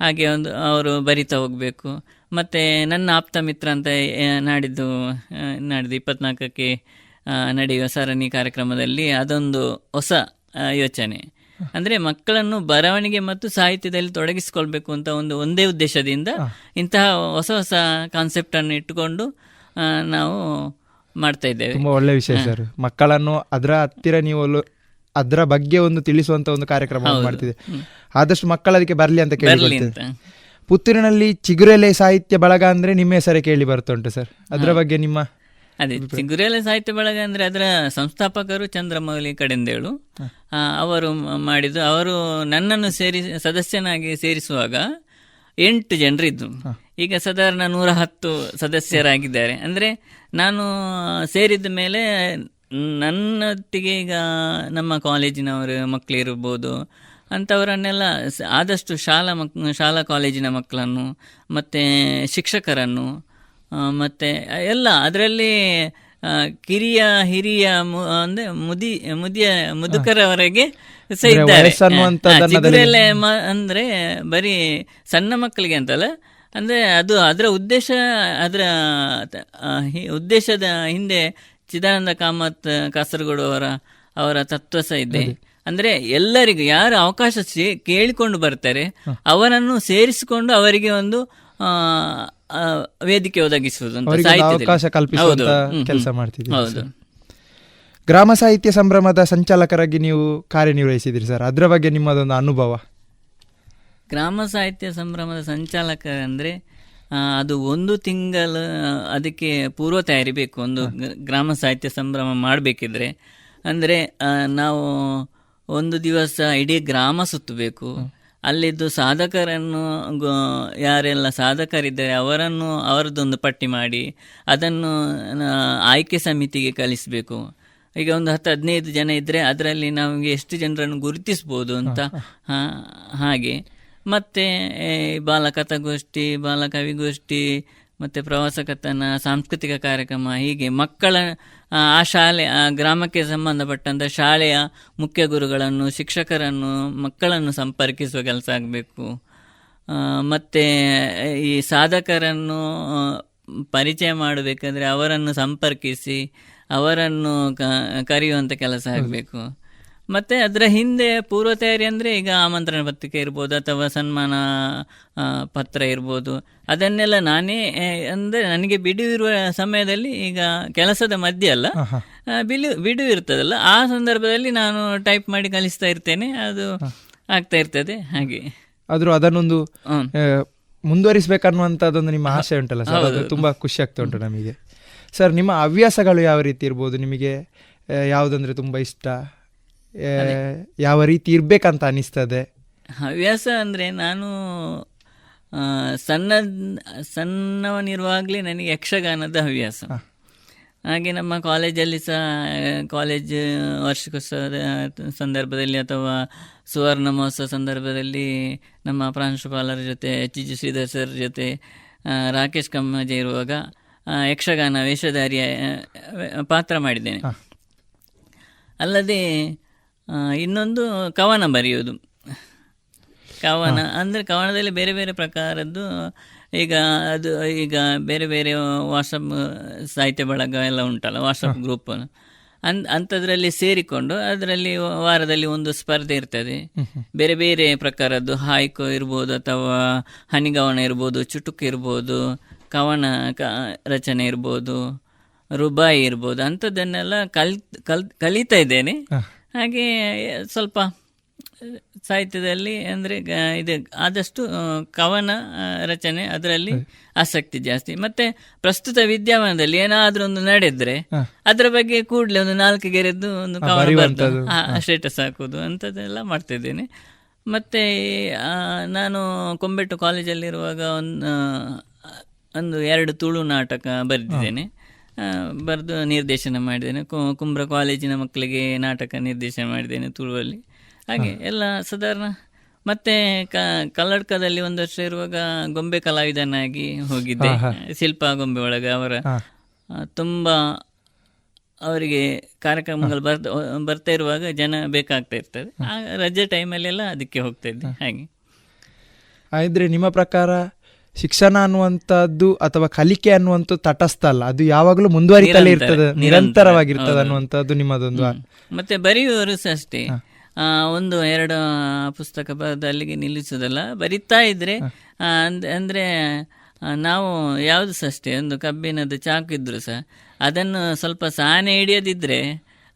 ಹಾಗೆ ಒಂದು ಅವರು ಬರಿತಾ ಹೋಗಬೇಕು. ಮತ್ತು ನನ್ನ ಆಪ್ತ ಮಿತ್ರ ಅಂತ ನಾಡಿದ್ದು ನಾಡಿದ್ದು ಇಪ್ಪತ್ನಾಲ್ಕಕ್ಕೆ ನಡೆಯುವ ಸರಣಿ ಕಾರ್ಯಕ್ರಮದಲ್ಲಿ ಅದೊಂದು ಹೊಸ ಯೋಚನೆ. ಅಂದ್ರೆ ಮಕ್ಕಳನ್ನು ಬರವಣಿಗೆ ಮತ್ತು ಸಾಹಿತ್ಯದಲ್ಲಿ ತೊಡಗಿಸಿಕೊಳ್ಬೇಕು ಅಂತ ಒಂದು ಒಂದೇ ಉದ್ದೇಶದಿಂದ ಇಂತಹ ಹೊಸ ಹೊಸ ಕಾನ್ಸೆಪ್ಟ್ ಅನ್ನು ಇಟ್ಟುಕೊಂಡು ನಾವು ಮಾಡ್ತಾ ಇದ್ದೇವೆ. ತುಂಬಾ ಒಳ್ಳೆ ವಿಷಯ ಸರ್. ಮಕ್ಕಳನ್ನು ಅದರ ಹತ್ತಿರ ನೀವು ಅದರ ಬಗ್ಗೆ ಒಂದು ತಿಳಿಸುವಂತ ಒಂದು ಕಾರ್ಯಕ್ರಮ ಮಾಡ್ತಿದೆ ಆದಷ್ಟು ಮಕ್ಕಳು ಅದಕ್ಕೆ ಬರಲಿ ಅಂತ ಕೇಳಿ ಪುತ್ತೂರಿನಲ್ಲಿ ಚಿಗುರೆಲೆ ಸಾಹಿತ್ಯ ಬಳಗ ಅಂದ್ರೆ ನಿಮ್ಮ ಹೆಸರೇ ಕೇಳಿ ಬರ್ತುಂಟು ಸರ್. ಅದರ ಬಗ್ಗೆ ನಿಮ್ಮ ಅದೇ ಚಿಗುರೆಲೆ ಸಾಹಿತ್ಯ ಬಳಗ ಅಂದ್ರೆ ಅದರ ಸಂಸ್ಥಾಪಕರು ಚಂದ್ರಮೌಲಿ ಕಡೆಂದೇಳು. ಅವರು ಮಾಡಿದ್ದು ಅವರು ನನ್ನನ್ನು ಸೇರಿ ಸದಸ್ಯನಾಗಿ ಸೇರಿಸುವಾಗ ಎಂಟು ಜನರಿದ್ದು ಈಗ ಸಾಧಾರಣ ನೂರ ಹತ್ತು ಸದಸ್ಯರಾಗಿದ್ದಾರೆ. ಅಂದ್ರೆ ನಾನು ಸೇರಿದ ಮೇಲೆ ನನ್ನೊಟ್ಟಿಗೆ ಈಗ ನಮ್ಮ ಕಾಲೇಜಿನವರು ಮಕ್ಕಳಿರ್ಬೋದು ಅಂಥವರನ್ನೆಲ್ಲ ಆದಷ್ಟು ಶಾಲಾ ಮಕ್ ಶಾಲಾ ಕಾಲೇಜಿನ ಮಕ್ಕಳನ್ನು ಮತ್ತು ಶಿಕ್ಷಕರನ್ನು ಮತ್ತು ಎಲ್ಲ ಅದರಲ್ಲಿ ಕಿರಿಯ ಹಿರಿಯ ಮು- ಅಂದ್ರೆ ಮುದಿ ಮುದಿಯ ಮುದುಕರವರೆಗೆ ಅಂದ್ರೆ ಬರೀ ಸಣ್ಣ ಮಕ್ಕಳಿಗೆ ಅಂತಲ್ಲ? ಅಂದ್ರೆ ಅದು ಅದರ ಉದ್ದೇಶ ಅದರ ಉದ್ದೇಶದ ಹಿಂದೆ ಚಿದಾನಂದ ಕಾಮತ್ ಕಾಸರಗೋಡು ಅವರ ಅವರ ತತ್ವ ಸಹ ಇದೆ. ಅಂದ್ರೆ ಎಲ್ಲರಿಗೂ ಯಾರು ಅವಕಾಶ ಸೇ- ಕೇಳಿಕೊಂಡು ಬರ್ತಾರೆ ಅವರನ್ನು ಸೇರಿಸಿಕೊಂಡು ಅವರಿಗೆ ಒಂದು ವೇದಿಕೆ ಒದಗಿಸುವುದು ಅಂತ. ಕೆಲಸ ಮಾಡ್ತಿದ್ದೀವಿ ಹೌದು. ಗ್ರಾಮ ಸಾಹಿತ್ಯ ಸಂಭ್ರಮದ ಸಂಚಾಲಕರಾಗಿ ನೀವು ಕಾರ್ಯನಿರ್ವಹಿಸಿದಿರಿ ಸರ್. ಅದರ ಬಗ್ಗೆ ನಿಮ್ಮದೊಂದು ಅನುಭವ. ಗ್ರಾಮ ಸಾಹಿತ್ಯ ಸಂಭ್ರಮದ ಸಂಚಾಲಕ ಅಂದರೆ ಅದು ಒಂದು ತಿಂಗಳು ಅದಕ್ಕೆ ಪೂರ್ವ ತಯಾರಿ ಬೇಕು ಒಂದು ಗ್ರಾಮ ಸಾಹಿತ್ಯ ಸಂಭ್ರಮ ಮಾಡಬೇಕಿದ್ರೆ. ಅಂದರೆ ನಾವು ಒಂದು ದಿವಸ ಇಡೀ ಗ್ರಾಮ ಸುತ್ತಬೇಕು. ಅಲ್ಲಿದ್ದು ಸಾಧಕರನ್ನು ಯಾರೆಲ್ಲ ಸಾಧಕರಿದ್ದಾರೆ ಅವರನ್ನು ಅವರದ್ದೊಂದು ಪಟ್ಟಿ ಮಾಡಿ ಅದನ್ನು ಆಯ್ಕೆ ಸಮಿತಿಗೆ ಕಳಿಸಬೇಕು ಈಗ ಒಂದು ಹತ್ತು ಹದಿನೈದು ಜನ ಇದ್ದರೆ ಅದರಲ್ಲಿ ನಮಗೆ ಎಷ್ಟು ಜನರನ್ನು ಗುರುತಿಸ್ಬೋದು ಅಂತ. ಹಾಗೆ. ಮತ್ತು ಬಾಲ ಕಥಾಗೋಷ್ಠಿ ಬಾಲ ಕವಿಗೋಷ್ಠಿ ಮತ್ತು ಪ್ರವಾಸ ಕಥನ ಸಾಂಸ್ಕೃತಿಕ ಕಾರ್ಯಕ್ರಮ ಹೀಗೆ ಮಕ್ಕಳ ಆ ಆ ಶಾಲೆ ಆ ಗ್ರಾಮಕ್ಕೆ ಸಂಬಂಧಪಟ್ಟಂಥ ಶಾಲೆಯ ಮುಖ್ಯ ಗುರುಗಳನ್ನು ಶಿಕ್ಷಕರನ್ನು ಮಕ್ಕಳನ್ನು ಸಂಪರ್ಕಿಸುವ ಕೆಲಸ ಆಗಬೇಕು. ಮತ್ತು ಈ ಸಾಧಕರನ್ನು ಪರಿಚಯ ಮಾಡಬೇಕಾದ್ರೆ ಅವರನ್ನು ಸಂಪರ್ಕಿಸಿ ಅವರನ್ನು ಕ- ಕರೆಯುವಂಥ ಕೆಲಸ ಆಗಬೇಕು. ಮತ್ತು ಅದರ ಹಿಂದೆ ಪೂರ್ವ ತಯಾರಿ ಅಂದರೆ ಈಗ ಆಮಂತ್ರಣ ಪತ್ರಿಕೆ ಇರ್ಬೋದು ಅಥವಾ ಸನ್ಮಾನ ಪತ್ರ ಇರ್ಬೋದು. ಅದನ್ನೆಲ್ಲ ನಾನೇ ಅಂದರೆ ನನಗೆ ಬಿಡುವಿರುವ ಸಮಯದಲ್ಲಿ ಈಗ ಕೆಲಸದ ಮಧ್ಯೆ ಅಲ್ಲ ಬಿಡು ಬಿಲು ಬಿಡುವು ಇರ್ತದಲ್ಲ ಆ ಸಂದರ್ಭದಲ್ಲಿ ನಾನು ಟೈಪ್ ಮಾಡಿ ಕಲಿಸ್ತಾ ಇರ್ತೇನೆ ಅದು ಆಗ್ತಾ ಇರ್ತದೆ ಹಾಗೆ. ಆದರೂ ಅದನ್ನೊಂದು ಮುಂದುವರಿಸಬೇಕನ್ನುವಂಥದ್ದೊಂದು ನಿಮ್ಮ ಆಸೆ ಉಂಟಲ್ಲ ಸರ್ ಅದು ತುಂಬಾ ಖುಷಿ ಆಗ್ತಾ ಉಂಟು ನಮಗೆ. ಸರ್ ನಿಮ್ಮ ಹವ್ಯಾಸಗಳು ಯಾವ ರೀತಿ ಇರ್ಬೋದು? ನಿಮಗೆ ಯಾವುದಂದರೆ ತುಂಬ ಇಷ್ಟ? ಯಾವ ರೀತಿ ಇರಬೇಕಂತ ಅನಿಸ್ತದೆ? ಹವ್ಯಾಸ ಅಂದರೆ ನಾನು ಸಣ್ಣ ಸಣ್ಣವನಿರುವಾಗಲೇ ನನಗೆ ಯಕ್ಷಗಾನದ ಹವ್ಯಾಸ. ಹಾಗೆ ನಮ್ಮ ಕಾಲೇಜಲ್ಲಿ ಸಹ ಕಾಲೇಜ್ ವಾರ್ಷಿಕೋತ್ಸವದ ಸಂದರ್ಭದಲ್ಲಿ ಅಥವಾ ಸುವರ್ಣ ಮಹೋತ್ಸವ ಸಂದರ್ಭದಲ್ಲಿ ನಮ್ಮ ಪ್ರಾಂಶುಪಾಲರ ಜೊತೆ ಎಚ್ ಜಿ ಶ್ರೀಧರ್ ಸರ್ ಜೊತೆ ರಾಕೇಶ್ ಕಮ್ಮಜೆ ಇರುವಾಗ ಯಕ್ಷಗಾನ ವೇಷಧಾರಿಯ ಪಾತ್ರ ಮಾಡಿದ್ದೇನೆ. ಅಲ್ಲದೆ ಇನ್ನೊಂದು ಕವನ ಬರೆಯುವುದು. ಕವನ ಅಂದರೆ ಕವನದಲ್ಲಿ ಬೇರೆ ಬೇರೆ ಪ್ರಕಾರದ್ದು ಈಗ ಅದು ಈಗ ಬೇರೆ ಬೇರೆ ವಾಟ್ಸಪ್ ಸಾಹಿತ್ಯ ಬಳಗ ಎಲ್ಲ ಉಂಟಲ್ಲ ವಾಟ್ಸಪ್ ಗ್ರೂಪ್. ಅಂತ ಅಂಥದ್ರಲ್ಲಿ ಸೇರಿಕೊಂಡು ಅದರಲ್ಲಿ ವಾರದಲ್ಲಿ ಒಂದು ಸ್ಪರ್ಧೆ ಇರ್ತದೆ. ಬೇರೆ ಬೇರೆ ಪ್ರಕಾರದ್ದು ಹಾಯ್ಕೋ ಇರ್ಬೋದು ಅಥವಾ ಹನಿಗವನ ಇರ್ಬೋದು ಚುಟುಕು ಇರ್ಬೋದು ಕವನ ಕ ರಚನೆ ಇರ್ಬೋದು ರುಬಾಯಿ ಇರ್ಬೋದು ಅಂಥದ್ದನ್ನೆಲ್ಲ ಕಲ್ ಕಲ್ ಕಲಿತಾ ಇದ್ದೇನೆ. ಹಾಗೆ ಸ್ವಲ್ಪ ಸಾಹಿತ್ಯದಲ್ಲಿ ಅಂದರೆ ಇದು ಆದಷ್ಟು ಕವನ ರಚನೆ ಅದರಲ್ಲಿ ಆಸಕ್ತಿ ಜಾಸ್ತಿ. ಮತ್ತೆ ಪ್ರಸ್ತುತ ವಿದ್ಯಮಾನದಲ್ಲಿ ಏನಾದರೂ ಒಂದು ನಡೆದ್ರೆ ಅದರ ಬಗ್ಗೆ ಕೂಡಲೇ ಒಂದು ನಾಲ್ಕು ಗೆರೆದ್ದು ಒಂದು ಕವನ ಬರ್ತದೆ ಸ್ಟೇಟಸ್ ಹಾಕೋದು ಅಂಥದ್ದೆಲ್ಲ ಮಾಡ್ತಾ ಇದ್ದೇನೆ. ಮತ್ತೆ ನಾನು ಕೊಂಬೆಟ್ಟು ಕಾಲೇಜಲ್ಲಿರುವಾಗ ಒಂದು ಒಂದು ಎರಡು ತುಳು ನಾಟಕ ಬರೆದಿದ್ದೇನೆ. ಬರೆದು ನಿರ್ದೇಶನ ಮಾಡಿದ್ದೇನೆ. ಕುಂಬ್ರ ಕಾಲೇಜಿನ ಮಕ್ಕಳಿಗೆ ನಾಟಕ ನಿರ್ದೇಶನ ಮಾಡಿದ್ದೇನೆ ತುಳುವಲ್ಲಿ. ಹಾಗೆ ಎಲ್ಲ ಸಾಧಾರಣ. ಮತ್ತೆ ಕ ಕಲ್ಲಡ್ಕದಲ್ಲಿ ಒಂದು ವರ್ಷ ಇರುವಾಗ ಗೊಂಬೆ ಕಲಾವಿದನಾಗಿ ಹೋಗಿದ್ದೆ. ಶಿಲ್ಪ ಗೊಂಬೆ ಒಳಗೆ ಅವರ ತುಂಬಾ ಅವರಿಗೆ ಕಾರ್ಯಕ್ರಮಗಳು ಬರ್ತಾ ಬರ್ತಾ ಇರುವಾಗ ಜನ ಬೇಕಾಗ್ತಾ ಇರ್ತದೆ. ರಜೆ ಟೈಮಲ್ಲೆಲ್ಲ ಅದಕ್ಕೆ ಹೋಗ್ತಾ ಇದ್ದೆ. ಹಾಗೆ. ಆದ್ರೆ ನಿಮ್ಮ ಪ್ರಕಾರ ಶಿಕ್ಷಣ ಅನ್ನುವಂಥದ್ದು ಅಥವಾ ಕಲಿಕೆ ಅನ್ನುವಂಥದ್ದು ತಟಸ್ಥ ಅಲ್ಲ. ಅದು ಯಾವಾಗಲೂ ಮುಂದುವರಿತಲೇ ಇರ್ತದೆ ನಿರಂತರ. ನಿರಂತರವಾಗಿರ್ತದೆ. ಅನ್ನುವಂಥದ್ದು ನಿಮ್ಮದೊಂದು ಮತ್ತೆ ಬರೆಯುವವರು ಸಹ ಅಷ್ಟೇ. ಒಂದು ಎರಡು ಪುಸ್ತಕ ಬರೆದು ಅಲ್ಲಿಗೆ ನಿಲ್ಲಿಸೋದಲ್ಲ. ಬರಿತಾ ಇದ್ರೆ ಅಂದ್ರೆ ನಾವು ಯಾವುದು ಸಹ ಅಷ್ಟೇ ಒಂದು ಕಬ್ಬಿನದ ಚಾಕು ಇದ್ರು ಸಹ ಅದನ್ನು ಸ್ವಲ್ಪ ಸಾನೆ ಹಿಡಿಯದಿದ್ರೆ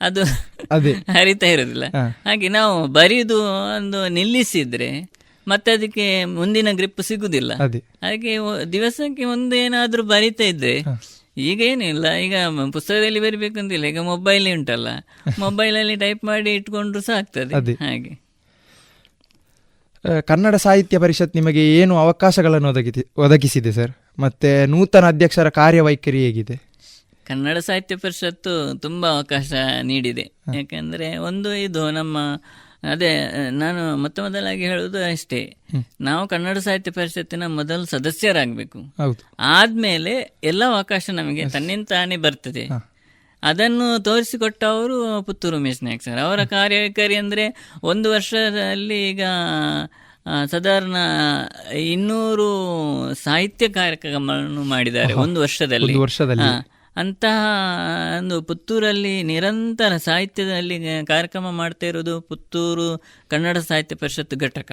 ಅದು ಅದೇ. ಹರಿತಾ ಇರೋದಿಲ್ಲ ಹಾಗೆ ನಾವು ಬರೆಯುದು ಒಂದು ನಿಲ್ಲಿಸಿದ್ರೆ ಮತ್ತೆ ಅದಕ್ಕೆ ಮುಂದಿನ ಗ್ರಿಪ್ ಸಿಗುದಿಲ್ಲ. ಹಾಗೆ ದಿವಸಕ್ಕೆ ಒಂದೇನಾದ್ರೂ ಬರಿತಾ ಇದ್ರೆ ಈಗ ಏನಿಲ್ಲ ಈಗ ಪುಸ್ತಕದಲ್ಲಿ ಬರಿಬೇಕಂತಿಲ್ಲ ಈಗ ಮೊಬೈಲ್ ಉಂಟಲ್ಲ. ಮೊಬೈಲ್ ಅಲ್ಲಿ ಟೈಪ್ ಮಾಡಿ ಇಟ್ಕೊಂಡ್ರು ಸಹ ಆಗ್ತದೆ ಹಾಗೆ. ಕನ್ನಡ ಸಾಹಿತ್ಯ ಪರಿಷತ್ ನಿಮಗೆ ಏನು ಅವಕಾಶಗಳನ್ನು ಒದಗಿ ಒದಗಿಸಿದೆ ಸರ್? ಮತ್ತೆ ನೂತನ ಅಧ್ಯಕ್ಷರ ಕಾರ್ಯವೈಖರಿ ಹೇಗಿದೆ? ಕನ್ನಡ ಸಾಹಿತ್ಯ ಪರಿಷತ್ತು ತುಂಬಾ ಅವಕಾಶ ನೀಡಿದೆ. ಯಾಕಂದ್ರೆ ಒಂದು ಇದು ನಮ್ಮ ಅದೇ ನಾನು ಮೊತ್ತ ಮೊದಲಾಗಿ ಹೇಳುವುದು ಅಷ್ಟೇ. ನಾವು ಕನ್ನಡ ಸಾಹಿತ್ಯ ಪರಿಷತ್ತಿನ ಮೊದಲು ಸದಸ್ಯರಾಗಬೇಕು. ಆದ್ಮೇಲೆ ಎಲ್ಲ ಅವಕಾಶ ನಮಗೆ ತನ್ನಿಂತಾನೇ ಬರ್ತದೆ. ಅದನ್ನು ತೋರಿಸಿಕೊಟ್ಟವರು ಪುತ್ತೂರು ಉಮೇಶ್ ನಾಯಕ್ ಸರ್. ಅವರ ಕಾರ್ಯಕಾರಿ ಅಂದ್ರೆ ಒಂದು ವರ್ಷದಲ್ಲಿ ಈಗ ಸಾಧಾರಣ ಇನ್ನೂರು ಸಾಹಿತ್ಯ ಕಾರ್ಯಕ್ರಮಗಳನ್ನು ಮಾಡಿದ್ದಾರೆ ಒಂದು ವರ್ಷದಲ್ಲಿ. ಒಂದು ವರ್ಷದಲ್ಲಿ. ಅಂತಹ ಒಂದು ಪುತ್ತೂರಲ್ಲಿ ನಿರಂತರ ಸಾಹಿತ್ಯದಲ್ಲಿ ಕಾರ್ಯಕ್ರಮ ಮಾಡ್ತಾ ಇರೋದು ಪುತ್ತೂರು ಕನ್ನಡ ಸಾಹಿತ್ಯ ಪರಿಷತ್ ಘಟಕ.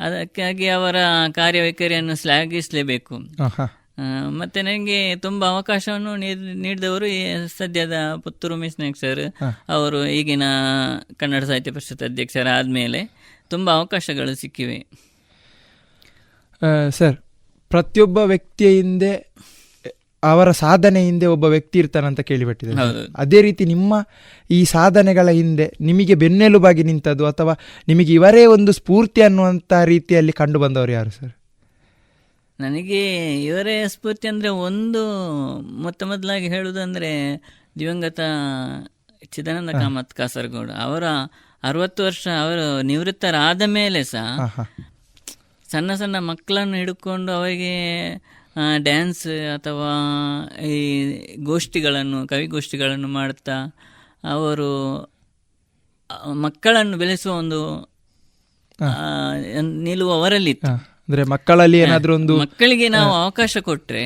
ಅದಕ್ಕಾಗಿ ಅವರ ಕಾರ್ಯವೈಖರಿಯನ್ನು ಶ್ಲಾಘಿಸಲೇಬೇಕು. ಮತ್ತೆ ನನಗೆ ತುಂಬಾ ಅವಕಾಶವನ್ನು ನೀಡ್- ನೀಡಿದವರು ಈ ಸದ್ಯದ ಪುತ್ತೂರು ಉಮೇಶ್ ನಾಯಕ್ ಸರ್. ಅವರು ಈಗಿನ ಕನ್ನಡ ಸಾಹಿತ್ಯ ಪರಿಷತ್ ಅಧ್ಯಕ್ಷರಾದ್ಮೇಲೆ ತುಂಬಾ ಅವಕಾಶಗಳು ಸಿಕ್ಕಿವೆ. ಸರ್ ಪ್ರತಿಯೊಬ್ಬ ವ್ಯಕ್ತಿಯ ಹಿಂದೆ ಅವರ ಸಾಧನೆ ಹಿಂದೆ ಒಬ್ಬ ವ್ಯಕ್ತಿ ಇರ್ತಾನಂತ ಕೇಳಿಬಿಟ್ಟಿದೆ ಹೌದು. ಅದೇ ರೀತಿ ನಿಮ್ಮ ಈ ಸಾಧನೆಗಳ ಹಿಂದೆ ನಿಮಗೆ ಬೆನ್ನೆಲುಬಾಗಿ ನಿಂತದ್ದು ಅಥವಾ ನಿಮಗೆ ಇವರೇ ಒಂದು ಸ್ಫೂರ್ತಿ ಅನ್ನುವಂಥ ರೀತಿಯಲ್ಲಿ ಕಂಡು ಬಂದವರು ಯಾರು ಸರ್? ನನಗೆ ಇವರೇ ಸ್ಫೂರ್ತಿ ಅಂದ್ರೆ ಒಂದು ಮೊತ್ತ ಮೊದಲಾಗಿ ಹೇಳುವುದಂದರೆ ದಿವಂಗತ ಚಿದಾನಂದ ಕಾಮತ್ ಕಾಸರಗೋಡು. ಅವರ ಅರವತ್ತು ವರ್ಷ ಅವರು ನಿವೃತ್ತರಾದ ಮೇಲೆ ಸಹ ಸಣ್ಣ ಸಣ್ಣ ಮಕ್ಕಳನ್ನು ಹಿಡ್ಕೊಂಡು ಅವರಿಗೆ ಡ್ಯಾನ್ಸ್ ಅಥವಾ ಈ ಗೋಷ್ಠಿಗಳನ್ನು ಕವಿಗೋಷ್ಠಿಗಳನ್ನು ಮಾಡ್ತಾ ಅವರು ಮಕ್ಕಳನ್ನು ಬೆಳೆಸುವ ಒಂದು ಅವರಲ್ಲಿತ್ತು ಅಂದ್ರೆ ಮಕ್ಕಳಲ್ಲಿ ಏನಾದರೂ ಒಂದು ಮಕ್ಕಳಿಗೆ ನಾವು ಅವಕಾಶ ಕೊಟ್ರೆ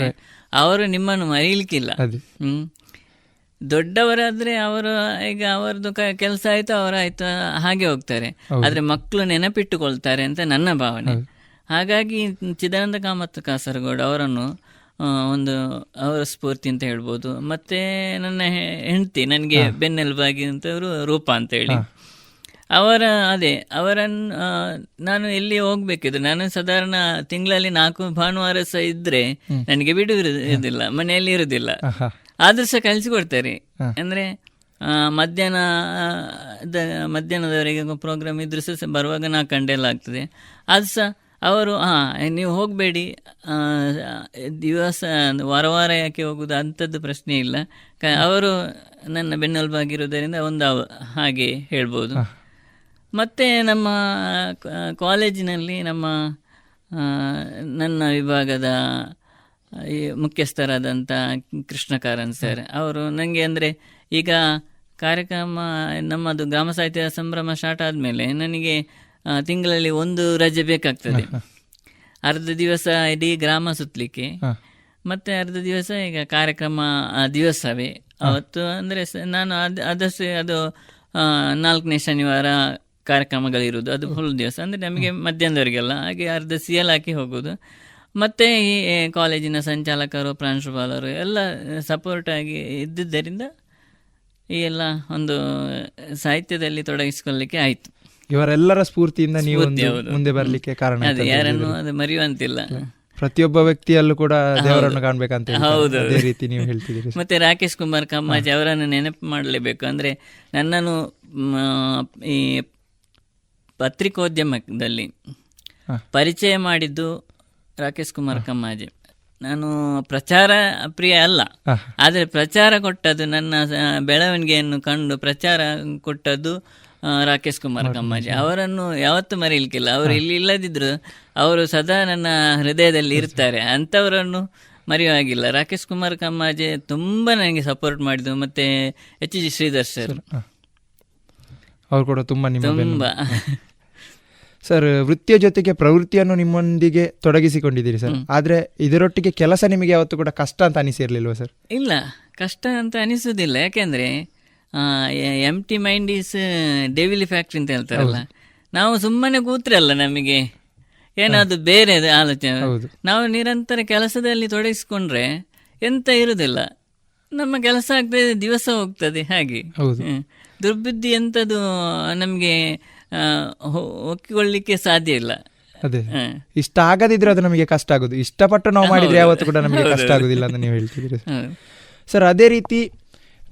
ಅವರು ನಿಮ್ಮನ್ನು ಮರೀಲಿಕ್ಕಿಲ್ಲ. ಹ್ಮ್. ದೊಡ್ಡವರಾದ್ರೆ ಅವರು ಈಗ ಅವರದ್ದು ಕೆಲಸ ಆಯ್ತು ಅವರಾಯ್ತು ಹಾಗೆ ಹೋಗ್ತಾರೆ. ಆದ್ರೆ ಮಕ್ಕಳು ನೆನಪಿಟ್ಟುಕೊಳ್ತಾರೆ ಅಂತ ನನ್ನ ಭಾವನೆ. ಹಾಗಾಗಿ ಚಿದಾನಂದ ಕಾಮತ್ ಕಾಸರಗೋಡು ಅವರನ್ನು ಒಂದು ಅವರ ಸ್ಫೂರ್ತಿ ಅಂತ ಹೇಳ್ಬೋದು. ಮತ್ತೆ ನನ್ನ ಹೆಂಡತಿ ನನಗೆ ಬೆನ್ನೆಲುಬಾಗಿ ಅಂತವರು ರೂಪ ಅಂತ ಹೇಳಿ. ಅವರ ಅದೇ ಅವರನ್ನು ನಾನು ಎಲ್ಲಿ ಹೋಗ್ಬೇಕಿದ್ರೆ ನಾನು ಸಾಧಾರಣ ತಿಂಗಳಲ್ಲಿ ನಾಲ್ಕು ಭಾನುವಾರ ಸಹ ಇದ್ರೆ ನನಗೆ ಬಿಡು ಇರುದಿಲ್ಲ ಮನೆಯಲ್ಲಿ ಇರುದಿಲ್ಲ. ಆದ್ರೂ ಸಹ ಕಲಿಸಿಕೊಡ್ತಾರೆ ಅಂದ್ರೆ ಮಧ್ಯಾಹ್ನ ಮಧ್ಯಾಹ್ನದವರೆಗೆ ಪ್ರೋಗ್ರಾಮ್ ಇದ್ರೂ ಸಹ ಬರುವಾಗ ನಾಲ್ಕು ಗಂಟೆ ಎಲ್ಲ ಆಗ್ತದೆ. ಅದು ಸಹ ಅವರು ಹಾಂ ನೀವು ಹೋಗಬೇಡಿ. ದಿವಸ ವಾರ ವಾರ ಯಾಕೆ ಹೋಗುವುದು ಅಂಥದ್ದು ಪ್ರಶ್ನೆ ಇಲ್ಲ. ಅವರು ನನ್ನ ಬೆನ್ನೆಲುಬಾಗಿರುವುದರಿಂದ ಒಂದು ಹಾಗೆ ಹೇಳ್ಬೋದು. ಮತ್ತೆ ನಮ್ಮ ಕಾಲೇಜಿನಲ್ಲಿ ನಮ್ಮ ನನ್ನ ವಿಭಾಗದ ಈ ಮುಖ್ಯಸ್ಥರಾದಂಥ ಕೃಷ್ಣ ಕಾರನ್ ಸರ್ ಅವರು ನನಗೆ ಅಂದರೆ ಈಗ ಕಾರ್ಯಕ್ರಮ ನಮ್ಮದು ಗ್ರಾಮ ಸಾಹಿತ್ಯ ಸಂಭ್ರಮ ಸ್ಟಾರ್ಟ್ ಆದಮೇಲೆ ನನಗೆ ತಿಂಗಳಲ್ಲಿ ಒಂದು ರಜೆ ಬೇಕಾಗ್ತದೆ. ಅರ್ಧ ದಿವಸ ಇಡೀ ಗ್ರಾಮ ಸುತ್ತಲಿಕ್ಕೆ ಮತ್ತೆ ಅರ್ಧ ದಿವಸ ಈಗ ಕಾರ್ಯಕ್ರಮ ದಿವಸವೇ. ಅವತ್ತು ಅಂದರೆ ನಾನು ಅದು ಅದಷ್ಟು ಅದು ನಾಲ್ಕನೇ ಶನಿವಾರ ಕಾರ್ಯಕ್ರಮಗಳಿರುವುದು. ಅದು ಫುಲ್ ದಿವಸ. ಅಂದರೆ ನಮಗೆ ಮಧ್ಯಾಹ್ನದವರೆಗೆಲ್ಲ ಹಾಗೆ ಅರ್ಧ ಸಿಎಲ್ ಹಾಕಿ ಹೋಗೋದು ಮತ್ತೆ ಈ ಕಾಲೇಜಿನ ಸಂಚಾಲಕರು ಪ್ರಾಂಶುಪಾಲರು ಎಲ್ಲ ಸಪೋರ್ಟ್ ಆಗಿ ಇದ್ದಿದ್ದರಿಂದ ಈ ಎಲ್ಲ ಒಂದು ಸಾಹಿತ್ಯದಲ್ಲಿ ತೊಡಗಿಸಿಕೊಳ್ಳಲಿಕ್ಕೆ ಆಯಿತು. ಇವರೆಲ್ಲರ ಸ್ಫೂರ್ತಿಯಿಂದ ನೀವು. ಮುಂದೆ ಬರ್ಲಿಕ್ಕೆ ಕಾರಣ ಅದೇ ಯಾರನ್ನು ಅದು ಮರೆಯುವಂತಿಲ್ಲ. ಪ್ರತಿಯೊಬ್ಬ ವ್ಯಕ್ತಿಯಲ್ಲೂ ಕೂಡ ದೇವರನ್ನು ಕಾಣ್ಬೇಕಂತ. ಹೌದು. ಅದೇ ರೀತಿ ನೀವು ಹೇಳ್ತಿದ್ದೀರಿ. ಮತ್ತೆ ರಾಕೇಶ್ ಕುಮಾರ್ ಕಮ್ಮಾಜಿ ಅವರನ್ನು ನೆನಪು ಮಾಡಲೇಬೇಕು. ಅಂದ್ರೆ ನನ್ನನ್ನು ಈ ಪತ್ರಿಕೋದ್ಯಮದಲ್ಲಿ ಪರಿಚಯ ಮಾಡಿದ್ದು ರಾಕೇಶ್ ಕುಮಾರ್ ಕಮ್ಮಾಜಿ. ನಾನು ಪ್ರಚಾರ ಪ್ರಿಯ ಅಲ್ಲ. ಆದರೆ ಪ್ರಚಾರ ಕೊಟ್ಟದ್ದು ನನ್ನ ಬೆಳವಣಿಗೆಯನ್ನು ಕಂಡು ಪ್ರಚಾರ ಕೊಟ್ಟದ್ದು ರಾಕೇಶ್ ಕುಮಾರ್ ಕಮ್ಮಾಜಿ ಅವರನ್ನು ಯಾವತ್ತು ಮರೆಯಲಿಕ್ಕಿಲ್ಲ ಅವರು ಇಲ್ಲಿ ಇಲ್ಲದಿದ್ರು ಅವರು ಸದಾ ನನ್ನ ಹೃದಯದಲ್ಲಿ ಇರ್ತಾರೆ. ಅಂಥವರನ್ನು ಮರೆಯುವಾಗಿಲ್ಲ ರಾಕೇಶ್ ಕುಮಾರ್ ಕಮ್ಮಾಜಿ ತುಂಬ ನನಗೆ ಸಪೋರ್ಟ್ ಮಾಡಿದ್ರು. ಮತ್ತೆ ಎಚ್ ಜಿ ಶ್ರೀಧರ್ ಸರ್ ಅವರು ಕೂಡ ತುಂಬಾ ತುಂಬ. ಸರ್ ವೃತ್ತಿಯ ಜೊತೆಗೆ ಪ್ರವೃತ್ತಿಯನ್ನು ನಿಮ್ಮೊಂದಿಗೆ ತೊಡಗಿಸಿಕೊಂಡಿದ್ದೀರಿ ಸರ್. ಆದ್ರೆ ಇದರೊಟ್ಟಿಗೆ ಕೆಲಸ ನಿಮಗೆ ಯಾವತ್ತೂ ಕೂಡ ಕಷ್ಟ ಅಂತ ಅನಿಸಿರ್ಲಿಲ್ವಾ ಸರ್? ಇಲ್ಲ. ಕಷ್ಟ ಅಂತ ಅನಿಸೋದಿಲ್ಲ ಯಾಕೆಂದ್ರೆ empty mind is devil's factory ಅಂತ ಹೇಳ್ತಾರಲ್ಲ. ನಾವು ಸುಮ್ಮನೆ ಕೂತ್ರೆ ಅಲ್ಲ ನಮಗೆ. ಏನಾದ್ರು ಬೇರೆ ಆಲೋಚನೆ. ನಾವು ನಿರಂತರ ಕೆಲಸದಲ್ಲಿ ತೊಡಗಿಸ್ಕೊಂಡ್ರೆ ಎಂತ ಇರುವುದಿಲ್ಲ. ನಮ್ಮ ಕೆಲಸ ಆಗ್ತದೆ ದಿವಸ ಹೋಗ್ತದೆ ಹಾಗೆ. ದುರ್ಬುದ್ಧಿ ಎಂಥದ್ದು ನಮಗೆ ಒಕ್ಕಿಕೊಳ್ಳಿಕ್ಕೆ ಸಾಧ್ಯ ಇಲ್ಲ. ಅದೇ. ಇಷ್ಟ ಆಗದಿದ್ರೆ ಅದು ನಮಗೆ ಕಷ್ಟ ಆಗುದು. ಇಷ್ಟಪಟ್ಟು ನಾವು ಮಾಡಿದ್ರೆ ಯಾವತ್ತು ಕೂಡ ನಮಗೆ ಕಷ್ಟ ಆಗುದಿಲ್ಲ ಅಂತ ನೀವು ಹೇಳ್ತಿದ್ರಿ ಸರ್ ಅದೇ ರೀತಿ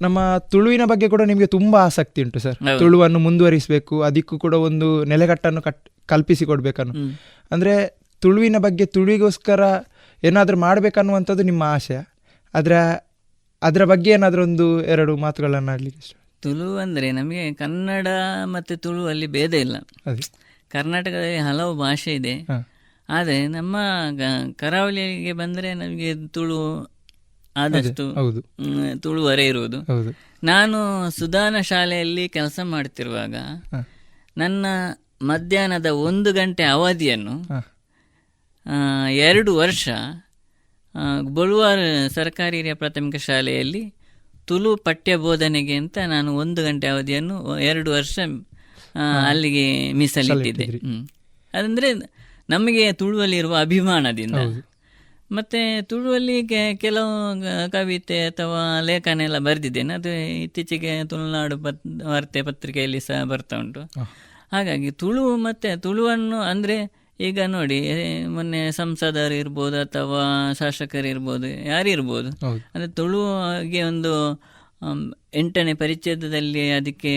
ನಮ್ಮ ತುಳುವಿನ ಬಗ್ಗೆ ಕೂಡ ನಿಮಗೆ ತುಂಬಾ ಆಸಕ್ತಿ ಉಂಟು ಸರ್. ತುಳುವನ್ನು ಮುಂದುವರಿಸಬೇಕು ಅದಕ್ಕೂ ಕೂಡ ಒಂದು ನೆಲೆಗಟ್ಟನ್ನು ಕಟ್ ಕಲ್ಪಿಸಿ ಕೊಡ್ಬೇಕನ್ನು. ಹ್ಮ್. ಅಂದ್ರೆ ತುಳುವಿನ ಬಗ್ಗೆ ತುಳುವಿಗೋಸ್ಕರ ಏನಾದರೂ ಮಾಡಬೇಕನ್ನುವಂಥದ್ದು ನಿಮ್ಮ ಆಶಯ ಅದರ ಅದರ ಬಗ್ಗೆ ಏನಾದರೂ ಒಂದು ಎರಡು ಮಾತುಗಳನ್ನು ಆಡ್ಲಿಕ್ಕೆ ಇಷ್ಟ. ತುಳು ಅಂದರೆ ನಮಗೆ ಕನ್ನಡ ಮತ್ತು ತುಳು ಅಲ್ಲಿ ಭೇದ ಇಲ್ಲ. ಕರ್ನಾಟಕದಲ್ಲಿ ಹಲವು ಭಾಷೆ ಇದೆ. ಆದರೆ ನಮ್ಮ ಕರಾವಳಿಗೆ ಬಂದರೆ ನಮಗೆ ತುಳು ಆದಷ್ಟು ತುಳುವರೆ ಇರುವುದು. ನಾನು ಸುಧಾನ ಶಾಲೆಯಲ್ಲಿ ಕೆಲಸ ಮಾಡ್ತಿರುವಾಗ ನನ್ನ ಮಧ್ಯಾಹ್ನದ ಒಂದು ಗಂಟೆ ಅವಧಿಯನ್ನು ಎರಡು ವರ್ಷ ಬಳುವಾರ್ ಸರ್ಕಾರಿ ಹಿರಿಯ ಪ್ರಾಥಮಿಕ ಶಾಲೆಯಲ್ಲಿ ತುಳು ಪಠ್ಯ ಬೋಧನೆಗೆ ಅಂತ ನಾನು ಒಂದು ಗಂಟೆ ಅವಧಿಯನ್ನು ಎರಡು ವರ್ಷ ಅಲ್ಲಿಗೆ ಮೀಸಲಿಟ್ಟಿದ್ದೆ. ಹ್ಮ್. ಅದಂದ್ರೆ ನಮಗೆ ತುಳುವಲ್ಲಿರುವ ಅಭಿಮಾನದಿಂದ. ಮತ್ತೆ ತುಳುವಲ್ಲಿ ಕೆಲವು ಕವಿತೆ ಅಥವಾ ಲೇಖನ ಎಲ್ಲ ಬರೆದಿದ್ದೇನೆ. ಅದು ಇತ್ತೀಚೆಗೆ ತುಳುನಾಡು ಪತ್ ವಾರ್ತೆ ಪತ್ರಿಕೆಯಲ್ಲಿ ಸಹ ಬರ್ತಾ ಉಂಟು. ಹಾಗಾಗಿ ತುಳು ಮತ್ತೆ ತುಳುವನ್ನು ಅಂದ್ರೆ ಈಗ ನೋಡಿ ಮೊನ್ನೆ ಸಂಸದರು ಇರ್ಬೋದು ಅಥವಾ ಶಾಸಕರು ಇರ್ಬೋದು ಯಾರಿರ್ಬೋದು ಅಂದರೆ ಅಂದ್ರೆ ತುಳುಗೆ ಒಂದು ಎಂಟನೇ ಪರಿಚ್ಛೇದದಲ್ಲಿ ಅದಕ್ಕೆ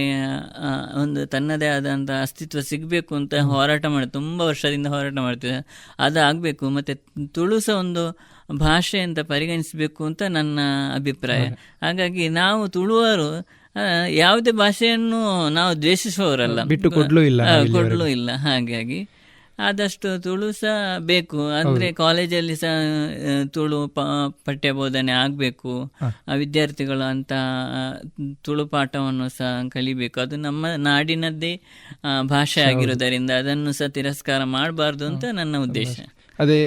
ಒಂದು ತನ್ನದೇ ಆದಂಥ ಅಸ್ತಿತ್ವ ಸಿಗಬೇಕು ಅಂತ ಹೋರಾಟ ಮಾಡಿ ತುಂಬ ವರ್ಷದಿಂದ ಹೋರಾಟ ಮಾಡ್ತಿದೆ. ಅದು ಆಗಬೇಕು ಮತ್ತು ತುಳು ಸಹ ಒಂದು ಭಾಷೆ ಅಂತ ಪರಿಗಣಿಸಬೇಕು ಅಂತ ನನ್ನ ಅಭಿಪ್ರಾಯ. ಹಾಗಾಗಿ ನಾವು ತುಳುವರು ಯಾವುದೇ ಭಾಷೆಯನ್ನು ನಾವು ದ್ವೇಷಿಸುವವರಲ್ಲ. ಬಿಟ್ಟು ಕೊಡ್ಲೂ ಇಲ್ಲ ಕೊಡ್ಲೂ ಇಲ್ಲ ಹಾಗಾಗಿ. ಆದಷ್ಟು ತುಳು ಸಹ ಬೇಕು. ಅಂದ್ರೆ ಕಾಲೇಜಲ್ಲಿ ಸಹ ತುಳು ಪಠ್ಯ ಬೋಧನೆ ಆಗಬೇಕು. ವಿದ್ಯಾರ್ಥಿಗಳು ಅಂತ ತುಳು ಪಾಠವನ್ನು ಸಹ ಕಲಿಬೇಕು. ಅದು ನಮ್ಮ ನಾಡಿನದ್ದೇ ಭಾಷೆ ಆಗಿರುವುದರಿಂದ ಅದನ್ನು ಸಹ ತಿರಸ್ಕಾರ ಮಾಡಬಾರ್ದು ಅಂತ ನನ್ನ ಉದ್ದೇಶ. ಅದೇ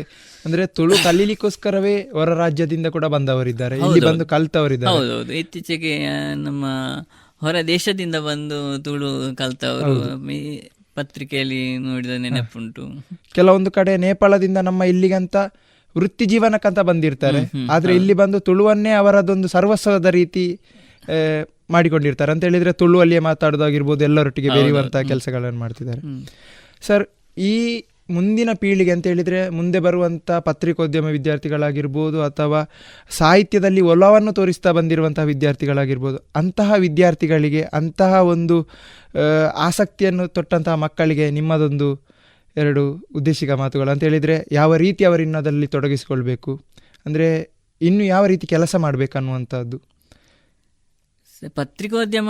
ಅಂದ್ರೆ ತುಳು ಕಲೀಲಿಕ್ಕೋಸ್ಕರವೇ ಹೊರ ರಾಜ್ಯದಿಂದ ಕೂಡ ಬಂದವರಿದ್ದಾರೆ. ಇಲ್ಲಿ ಬಂದು ಕಲ್ತವರಿದ್ದಾರೆ. ಹೌದೌದು. ಇತ್ತೀಚೆಗೆ ನಮ್ಮ ಹೊರ ದೇಶದಿಂದ ಬಂದು ತುಳು ಕಲ್ತವರು ಪತ್ರಿಕೆಯಲ್ಲಿ ನೋಡಿದ ನೆನಪುಂಟು. ಕೆಲವೊಂದು ಕಡೆ ನೇಪಾಳದಿಂದ ನಮ್ಮ ಇಲ್ಲಿಗಂತ ವೃತ್ತಿ ಜೀವನಕ್ಕಂತ ಬಂದಿರ್ತಾರೆ. ಆದ್ರೆ ಇಲ್ಲಿ ಬಂದು ತುಳುವನ್ನೇ ಅವರದೊಂದು ಸರ್ವಸ್ವದ ರೀತಿ ಮಾಡಿಕೊಂಡಿರ್ತಾರೆ. ಅಂತ ಹೇಳಿದ್ರೆ ತುಳುವಲ್ಲಿಯೇ ಮಾತಾಡೋದಾಗಿರ್ಬೋದು ಎಲ್ಲರೊಟ್ಟಿಗೆ ಬೇರೆಯುವಂತಹ ಕೆಲಸಗಳನ್ನು ಮಾಡ್ತಿದ್ದಾರೆ. ಸರ್ ಈ ಮುಂದಿನ ಪೀಳಿಗೆ ಅಂತ ಹೇಳಿದರೆ ಮುಂದೆ ಬರುವಂಥ ಪತ್ರಿಕೋದ್ಯಮ ವಿದ್ಯಾರ್ಥಿಗಳಾಗಿರ್ಬೋದು ಅಥವಾ ಸಾಹಿತ್ಯದಲ್ಲಿ ಒಲವನ್ನು ತೋರಿಸ್ತಾ ಬಂದಿರುವಂತಹ ವಿದ್ಯಾರ್ಥಿಗಳಾಗಿರ್ಬೋದು, ಅಂತಹ ವಿದ್ಯಾರ್ಥಿಗಳಿಗೆ, ಅಂತಹ ಒಂದು ಆಸಕ್ತಿಯನ್ನು ತೊಟ್ಟಂತಹ ಮಕ್ಕಳಿಗೆ ನಿಮ್ಮದೊಂದು ಎರಡು ಉದ್ದೇಶಿಕ ಮಾತುಗಳು ಅಂತ ಹೇಳಿದರೆ, ಯಾವ ರೀತಿ ಅವರಿನ್ನದಲ್ಲಿ ತೊಡಗಿಸಿಕೊಳ್ಬೇಕು, ಅಂದರೆ ಇನ್ನು ಯಾವ ರೀತಿ ಕೆಲಸ ಮಾಡಬೇಕನ್ನುವಂಥದ್ದು ಪತ್ರಿಕೋದ್ಯಮ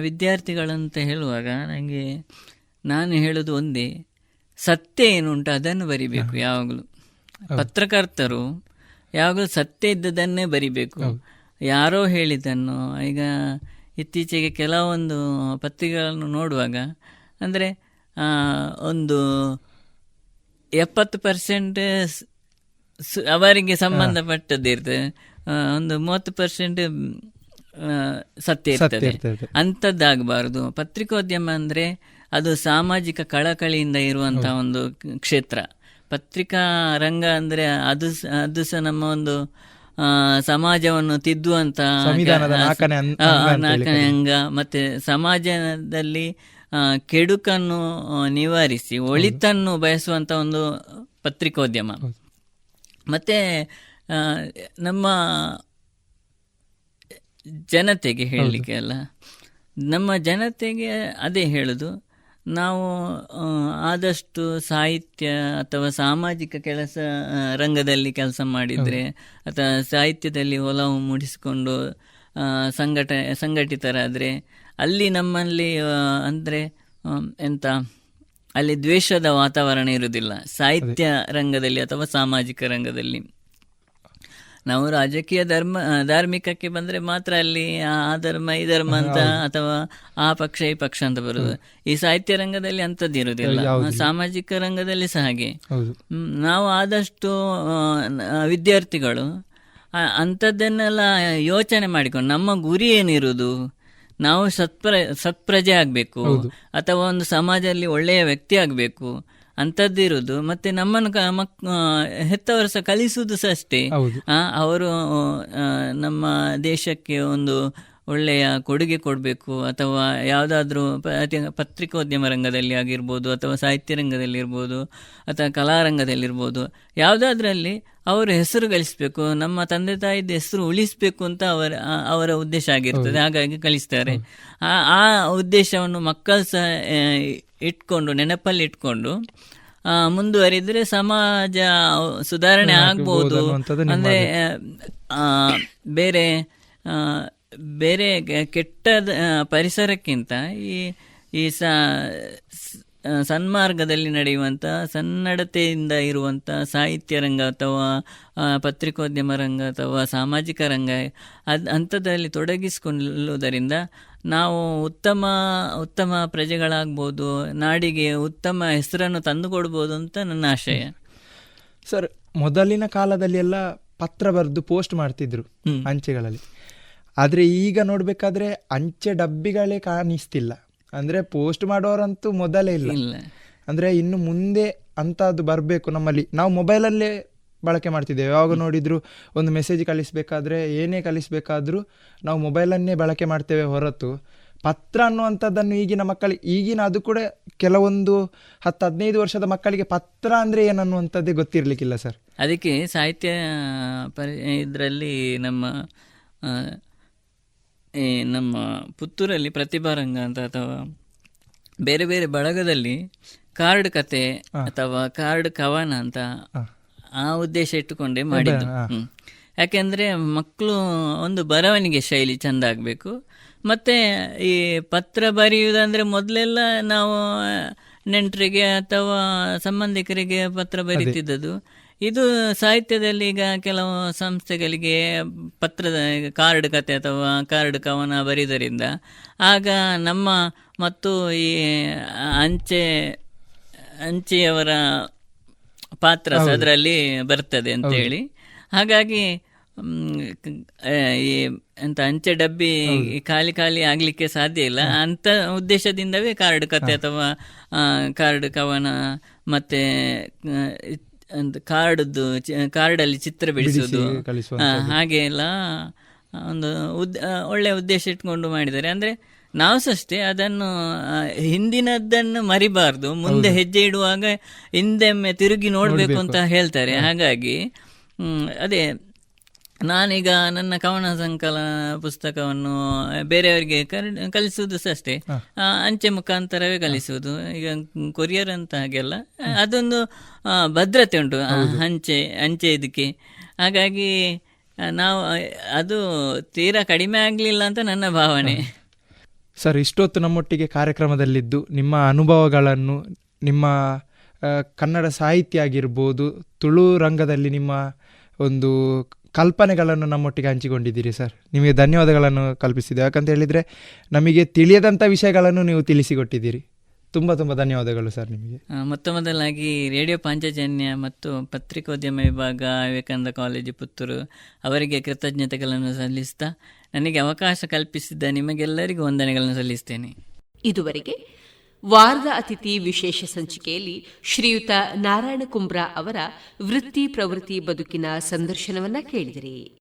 ವಿದ್ಯಾರ್ಥಿಗಳಂತ ಹೇಳುವಾಗ ನನಗೆ ನಾನು ಹೇಳೋದು ಒಂದೇ ಸತ್ಯ ಏನುಂಟು ಅದನ್ನು ಬರಿಬೇಕು ಯಾವಾಗಲೂ. ಪತ್ರಕರ್ತರು ಯಾವಾಗಲೂ ಸತ್ಯ ಇದ್ದದನ್ನೇ ಬರಿಬೇಕು. ಯಾರೋ ಹೇಳಿದ್ದನ್ನು ಈಗ ಇತ್ತೀಚೆಗೆ ಕೆಲವೊಂದು ಪತ್ರಿಕೆಗಳನ್ನು ನೋಡುವಾಗ ಅಂದರೆ ಒಂದು ಎಪ್ಪತ್ತು ಪರ್ಸೆಂಟ್ ಅವರಿಗೆ ಸಂಬಂಧಪಟ್ಟದ್ದು ಇರ್ತದೆ. ಆ, ಒಂದು ಮೂವತ್ತು ಪರ್ಸೆಂಟ್ ಸತ್ಯ ಇರ್ತದೆ. ಇರ್ತದೆ. ಅಂಥದ್ದಾಗಬಾರ್ದು ಪತ್ರಿಕೋದ್ಯಮ ಅಂದರೆ ಅದು ಸಾಮಾಜಿಕ ಕಳಕಳಿಯಿಂದ ಇರುವಂತಹ ಒಂದು ಕ್ಷೇತ್ರ. ಪತ್ರಿಕಾ ರಂಗ ಅಂದ್ರೆ ಅದು ಅದು ಸಹ ನಮ್ಮ ಒಂದು ಸಮಾಜವನ್ನು ತಿದ್ದುವಂತ ನಾಲ್ಕನೇ ಅಂಗ ಮತ್ತೆ ಸಮಾಜದಲ್ಲಿ ಕೆಡುಕನ್ನು ನಿವಾರಿಸಿ ಒಳಿತನ್ನು ಬಯಸುವಂತ ಒಂದು ಪತ್ರಿಕೋದ್ಯಮ. ಮತ್ತೆ ನಮ್ಮ ಜನತೆಗೆ ಹೇಳಲಿಕ್ಕೆ ಅಲ್ಲ ನಮ್ಮ ಜನತೆಗೆ ಅದೇ ಹೇಳುದು ನಾವು ಆದಷ್ಟು ಸಾಹಿತ್ಯ ಅಥವಾ ಸಾಮಾಜಿಕ ಕೆಲಸ ರಂಗದಲ್ಲಿ ಕೆಲಸ ಮಾಡಿದರೆ ಅಥವಾ ಸಾಹಿತ್ಯದಲ್ಲಿ ಒಲವು ಮೂಡಿಸಿಕೊಂಡು ಸಂಘಟ ಸಂಘಟಿತರಾದರೆ ಅಲ್ಲಿ ನಮ್ಮಲ್ಲಿ ಅಂದರೆ ಎಂತ ಅಲ್ಲಿ ದ್ವೇಷದ ವಾತಾವರಣ ಇರುವುದಿಲ್ಲ. ಸಾಹಿತ್ಯ ರಂಗದಲ್ಲಿ ಅಥವಾ ಸಾಮಾಜಿಕ ರಂಗದಲ್ಲಿ. ನಾವು ರಾಜಕೀಯ ಧರ್ಮ ಧಾರ್ಮಿಕಕ್ಕೆ ಬಂದ್ರೆ ಮಾತ್ರ ಅಲ್ಲಿ ಆ ಧರ್ಮ ಈ ಧರ್ಮ ಅಂತ ಅಥವಾ ಆ ಪಕ್ಷ ಈ ಪಕ್ಷ ಅಂತ ಬರುದು. ಈ ಸಾಹಿತ್ಯ ರಂಗದಲ್ಲಿ ಅಂತದ್ದು ಇರುವುದಿಲ್ಲ. ಸಾಮಾಜಿಕ ರಂಗದಲ್ಲಿ ಸಹ ಹಾಗೆ. ನಾವು ಆದಷ್ಟು ವಿದ್ಯಾರ್ಥಿಗಳು ಅಂಥದ್ದನ್ನೆಲ್ಲ ಯೋಚನೆ ಮಾಡಿಕೊಂಡು ನಮ್ಮ ಗುರಿ ಏನಿರುವುದು ನಾವು ಸತ್ಪ್ರ ಸತ್ಪ್ರಜೆ ಆಗಬೇಕು ಅಥವಾ ಒಂದು ಸಮಾಜದಲ್ಲಿ ಒಳ್ಳೆಯ ವ್ಯಕ್ತಿ ಆಗಬೇಕು ಅಂಥದ್ದಿರುವುದು ಮತ್ತೆ ನಮ್ಮನ್ನು ಕ- ಮಕ್ ಆ, ಹೆತ್ತವರು ಸಹ ಕಲಿಸುವುದು ಸಹ ಅಷ್ಟೇ. ಅವರು ನಮ್ಮ ದೇಶಕ್ಕೆ ಒಂದು ಒಳ್ಳೆಯ ಕೊಡುಗೆ ಕೊಡಬೇಕು. ಅಥವಾ ಯಾವುದಾದ್ರೂ ಪತ್ರಿಕೋದ್ಯಮ ರಂಗದಲ್ಲಿ ಆಗಿರ್ಬೋದು ಅಥವಾ ಸಾಹಿತ್ಯ ರಂಗದಲ್ಲಿ ಇರ್ಬೋದು ಅಥವಾ ಕಲಾರಂಗದಲ್ಲಿರ್ಬೋದು ಯಾವುದಾದ್ರಲ್ಲಿ ಅವರು ಹೆಸರು ಗಳಿಸಬೇಕು ನಮ್ಮ ತಂದೆ ತಾಯಿದ ಹೆಸರು ಉಳಿಸಬೇಕು ಅಂತ ಅವರ ಅವರ ಉದ್ದೇಶ ಆಗಿರ್ತದೆ. ಹಾಗಾಗಿ ಕಲಿಸ್ತಾರೆ. ಆ ಆ ಉದ್ದೇಶವನ್ನು ಮಕ್ಕಳು ಸಹ ಇಟ್ಕೊಂಡು ನೆನಪಲ್ಲಿ ಇಟ್ಕೊಂಡು ಆ, ಮುಂದುವರಿದ್ರೆ ಸಮಾಜ ಸುಧಾರಣೆ ಆಗ್ಬೋದು. ಅಂದ್ರೆ ಆ, ಬೇರೆ ಬೇರೆ ಕೆ- ಕೆಟ್ಟ ಪರಿಸರಕ್ಕಿಂತ ಈ ಈ ಸನ್ಮಾರ್ಗದಲ್ಲಿ ನಡೆಯುವಂಥ ಸನ್ನಡತೆಯಿಂದ ಇರುವಂಥ ಸಾಹಿತ್ಯ ರಂಗ ಅಥವಾ ಪತ್ರಿಕೋದ್ಯಮ ರಂಗ ಅಥವಾ ಸಾಮಾಜಿಕ ರಂಗ ಅದ್ ಅಂಥದ್ರಲ್ಲಿ ತೊಡಗಿಸಿಕೊಳ್ಳುವುದರಿಂದ ನಾವು ಉತ್ತಮ ಉತ್ತಮ ಪ್ರಜೆಗಳಾಗ್ಬೋದು ನಾಡಿಗೆ ಉತ್ತಮ ಹೆಸರನ್ನು ತಂದುಕೊಡ್ಬೋದು ಅಂತ ನನ್ನ ಆಶಯ. ಸರ್ ಮೊದಲಿನ ಕಾಲದಲ್ಲಿ ಎಲ್ಲ ಪತ್ರ ಬರೆದು ಪೋಸ್ಟ್ ಮಾಡ್ತಿದ್ರು ಅಂಚೆಗಳಲ್ಲಿ. ಆದರೆ ಈಗ ನೋಡಬೇಕಾದ್ರೆ ಅಂಚೆ ಡಬ್ಬಿಗಳೇ ಕಾಣಿಸ್ತಿಲ್ಲ. ಅಂದರೆ ಪೋಸ್ಟ್ ಮಾಡೋರಂತೂ ಮೊದಲೇ ಇಲ್ಲ. ಅಂದರೆ ಇನ್ನು ಮುಂದೆ ಅಂಥದ್ದು ಬರಬೇಕು ನಮ್ಮಲ್ಲಿ. ನಾವು ಮೊಬೈಲಲ್ಲೇ ಬಳಕೆ ಮಾಡ್ತಿದ್ದೇವೆ. ಯಾವಾಗ ನೋಡಿದ್ರು ಒಂದು ಮೆಸೇಜ್ ಕಳಿಸ್ಬೇಕಾದ್ರೆ ಏನೇ ಕಲಿಸಬೇಕಾದ್ರೂ ನಾವು ಮೊಬೈಲನ್ನೇ ಬಳಕೆ ಮಾಡ್ತೇವೆ ಹೊರತು. ಪತ್ರ ಅನ್ನುವಂಥದ್ದನ್ನು ಈಗಿನ ಮಕ್ಕಳಿಗೆ ಈಗಿನ ಅದು ಕೂಡ ಕೆಲವೊಂದು ಹತ್ತು ಹದಿನೈದು ವರ್ಷದ ಮಕ್ಕಳಿಗೆ ಪತ್ರ ಅಂದ್ರೆ ಏನನ್ನುವಂಥದ್ದೇ ಗೊತ್ತಿರಲಿಕ್ಕಿಲ್ಲ ಸರ್. ಅದಕ್ಕೆ ಸಾಹಿತ್ಯ ಪರಿ ಇದರಲ್ಲಿ ನಮ್ಮ ನಮ್ಮ ಪುತ್ತೂರಲ್ಲಿ ಪ್ರತಿಭಾರಂಗ ಅಂತ ಅಥವಾ ಬೇರೆ ಬೇರೆ ಬಳಗದಲ್ಲಿ ಕಾರ್ಡ್ ಕತೆ ಅಥವಾ ಕಾರ್ಡ್ ಕವನ ಅಂತ ಆ ಉದ್ದೇಶ ಇಟ್ಟುಕೊಂಡೇ ಮಾಡಿದ್ದು. ಯಾಕೆಂದ್ರೆ ಮಕ್ಕಳು ಒಂದು ಬರವಣಿಗೆ ಶೈಲಿ ಚಂದ ಆಗಬೇಕು. ಮತ್ತೆ ಈ ಪತ್ರ ಬರೆಯುವುದಂದ್ರೆ ಮೊದಲೆಲ್ಲ ನಾವು ನೆಂಟರಿಗೆ ಅಥವಾ ಸಂಬಂಧಿಕರಿಗೆ ಪತ್ರ ಬರೀತಿದ್ದದು ಇದು ಸಾಹಿತ್ಯದಲ್ಲಿ ಈಗ ಕೆಲವು ಸಂಸ್ಥೆಗಳಿಗೆ ಪತ್ರದ ಕಾರ್ಡ್ ಕತೆ ಅಥವಾ ಕಾರ್ಡ್ ಕವನ ಬರೆಯುವುದರಿಂದ ಆಗ ನಮ್ಮ ಮತ್ತು ಈ ಅಂಚೆ ಅಂಚೆಯವರ ಪಾತ್ರ ಅದರಲ್ಲಿ ಬರ್ತದೆ ಅಂತ ಹೇಳಿ. ಹಾಗಾಗಿ ಈ ಎಂತ ಅಂಚೆ ಡಬ್ಬಿ ಖಾಲಿ ಖಾಲಿ ಆಗ್ಲಿಕ್ಕೆ ಸಾಧ್ಯ ಇಲ್ಲ. ಅಂತ ಉದ್ದೇಶದಿಂದವೇ ಕಾರ್ಡ್ ಕತೆ ಅಥವಾ ಆ, ಕಾರ್ಡ್ ಕವನ ಮತ್ತೆ ಕಾರ್ಡ್ದು ಕಾರ್ಡ್ ಅಲ್ಲಿ ಕಾರ್ಡ್ದು ಕಾರ್ಡಲ್ಲಿ ಚಿತ್ರ ಬಿಡಿಸುವುದು. ಹಾಗೆ ಎಲ್ಲ ಒಂದು ಉದ್ ಒಳ್ಳೆ ಒಳ್ಳೆಯ ಉದ್ದೇಶ ಇಟ್ಕೊಂಡು ಮಾಡಿದ್ದಾರೆ. ಅಂದ್ರೆ ನಾವು ಸಷ್ಟೇ ಅಷ್ಟೇ ಅದನ್ನು ಹಿಂದಿನದ್ದನ್ನು ಮರಿಬಾರ್ದು. ಮುಂದೆ ಹೆಜ್ಜೆ ಇಡುವಾಗ ಹಿಂದೆಮ್ಮೆ ತಿರುಗಿ ನೋಡ್ಬೇಕು ಅಂತ ಹೇಳ್ತಾರೆ. ಹಾಗಾಗಿ ಅದೇ ನಾನೀಗ ನನ್ನ ಕವನ ಸಂಕಲನ ಪುಸ್ತಕವನ್ನು ಬೇರೆಯವರಿಗೆ ಕರ್- ಕಲಿಸುವುದು ಸಹ ಅಷ್ಟೇ ಅಂಚೆ ಮುಖಾಂತರವೇ ಕಲಿಸುವುದು. ಈಗ ಕೊರಿಯರ್ ಅಂತ ಹಾಗೆಲ್ಲ. ಅದೊಂದು ಭದ್ರತೆ ಉಂಟು. ಅಂಚೆ ಅಂಚೆ ಇದಕ್ಕೆ ಹಾಗಾಗಿ ನಾವು ಅದು ತೀರಾ ಕಡಿಮೆ ಆಗಲಿಲ್ಲ ಅಂತ ನನ್ನ ಭಾವನೆ. ಸರ್, ಇಷ್ಟೊತ್ತು ನಮ್ಮೊಟ್ಟಿಗೆ ಕಾರ್ಯಕ್ರಮದಲ್ಲಿದ್ದು ನಿಮ್ಮ ಅನುಭವಗಳನ್ನು, ನಿಮ್ಮ ಕನ್ನಡ ಸಾಹಿತ್ಯ ಆಗಿರ್ಬೋದು, ತುಳು ರಂಗದಲ್ಲಿ ನಿಮ್ಮ ಒಂದು ಕಲ್ಪನೆಗಳನ್ನು ನಮ್ಮೊಟ್ಟಿಗೆ ಹಂಚಿಕೊಂಡಿದ್ದೀರಿ ಸರ್. ನಿಮಗೆ ಧನ್ಯವಾದಗಳನ್ನು ಕಲ್ಪಿಸಿದೆ ಯಾಕಂತ ಹೇಳಿದರೆ ನಮಗೆ ತಿಳಿಯದಂಥ ವಿಷಯಗಳನ್ನು ನೀವು ತಿಳಿಸಿಕೊಟ್ಟಿದ್ದೀರಿ. ತುಂಬ ತುಂಬ ಧನ್ಯವಾದಗಳು ಸರ್ ನಿಮಗೆ. ಮೊತ್ತ ಮೊದಲಾಗಿ ರೇಡಿಯೋ ಪಾಂಚಜನ್ಯ ಮತ್ತು ಪತ್ರಿಕೋದ್ಯಮ ವಿಭಾಗ, ವಿವೇಕಾನಂದ ಕಾಲೇಜು ಪುತ್ತೂರು ಅವರಿಗೆ ಕೃತಜ್ಞತೆಗಳನ್ನು ಸಲ್ಲಿಸ್ತಾ ನನಗೆ ಅವಕಾಶ ಕಲ್ಪಿಸಿದ್ದ ನಿಮಗೆಲ್ಲರಿಗೂ ವಂದನೆಗಳನ್ನು ಸಲ್ಲಿಸ್ತೇನೆ ಇದುವರೆಗೆ ವಾರದ ಅತಿಥಿ ವಿಶೇಷ ಸಂಚಿಕೆಯಲ್ಲಿ ಶ್ರೀಯುತ ನಾರಾಯಣ ಕುಂಬ್ರಾ ಅವರ ವೃತ್ತಿ ಪ್ರವೃತ್ತಿ ಬದುಕಿನ ಸಂದರ್ಶನವನ್ನ ಕೇಳಿದಿರಿ.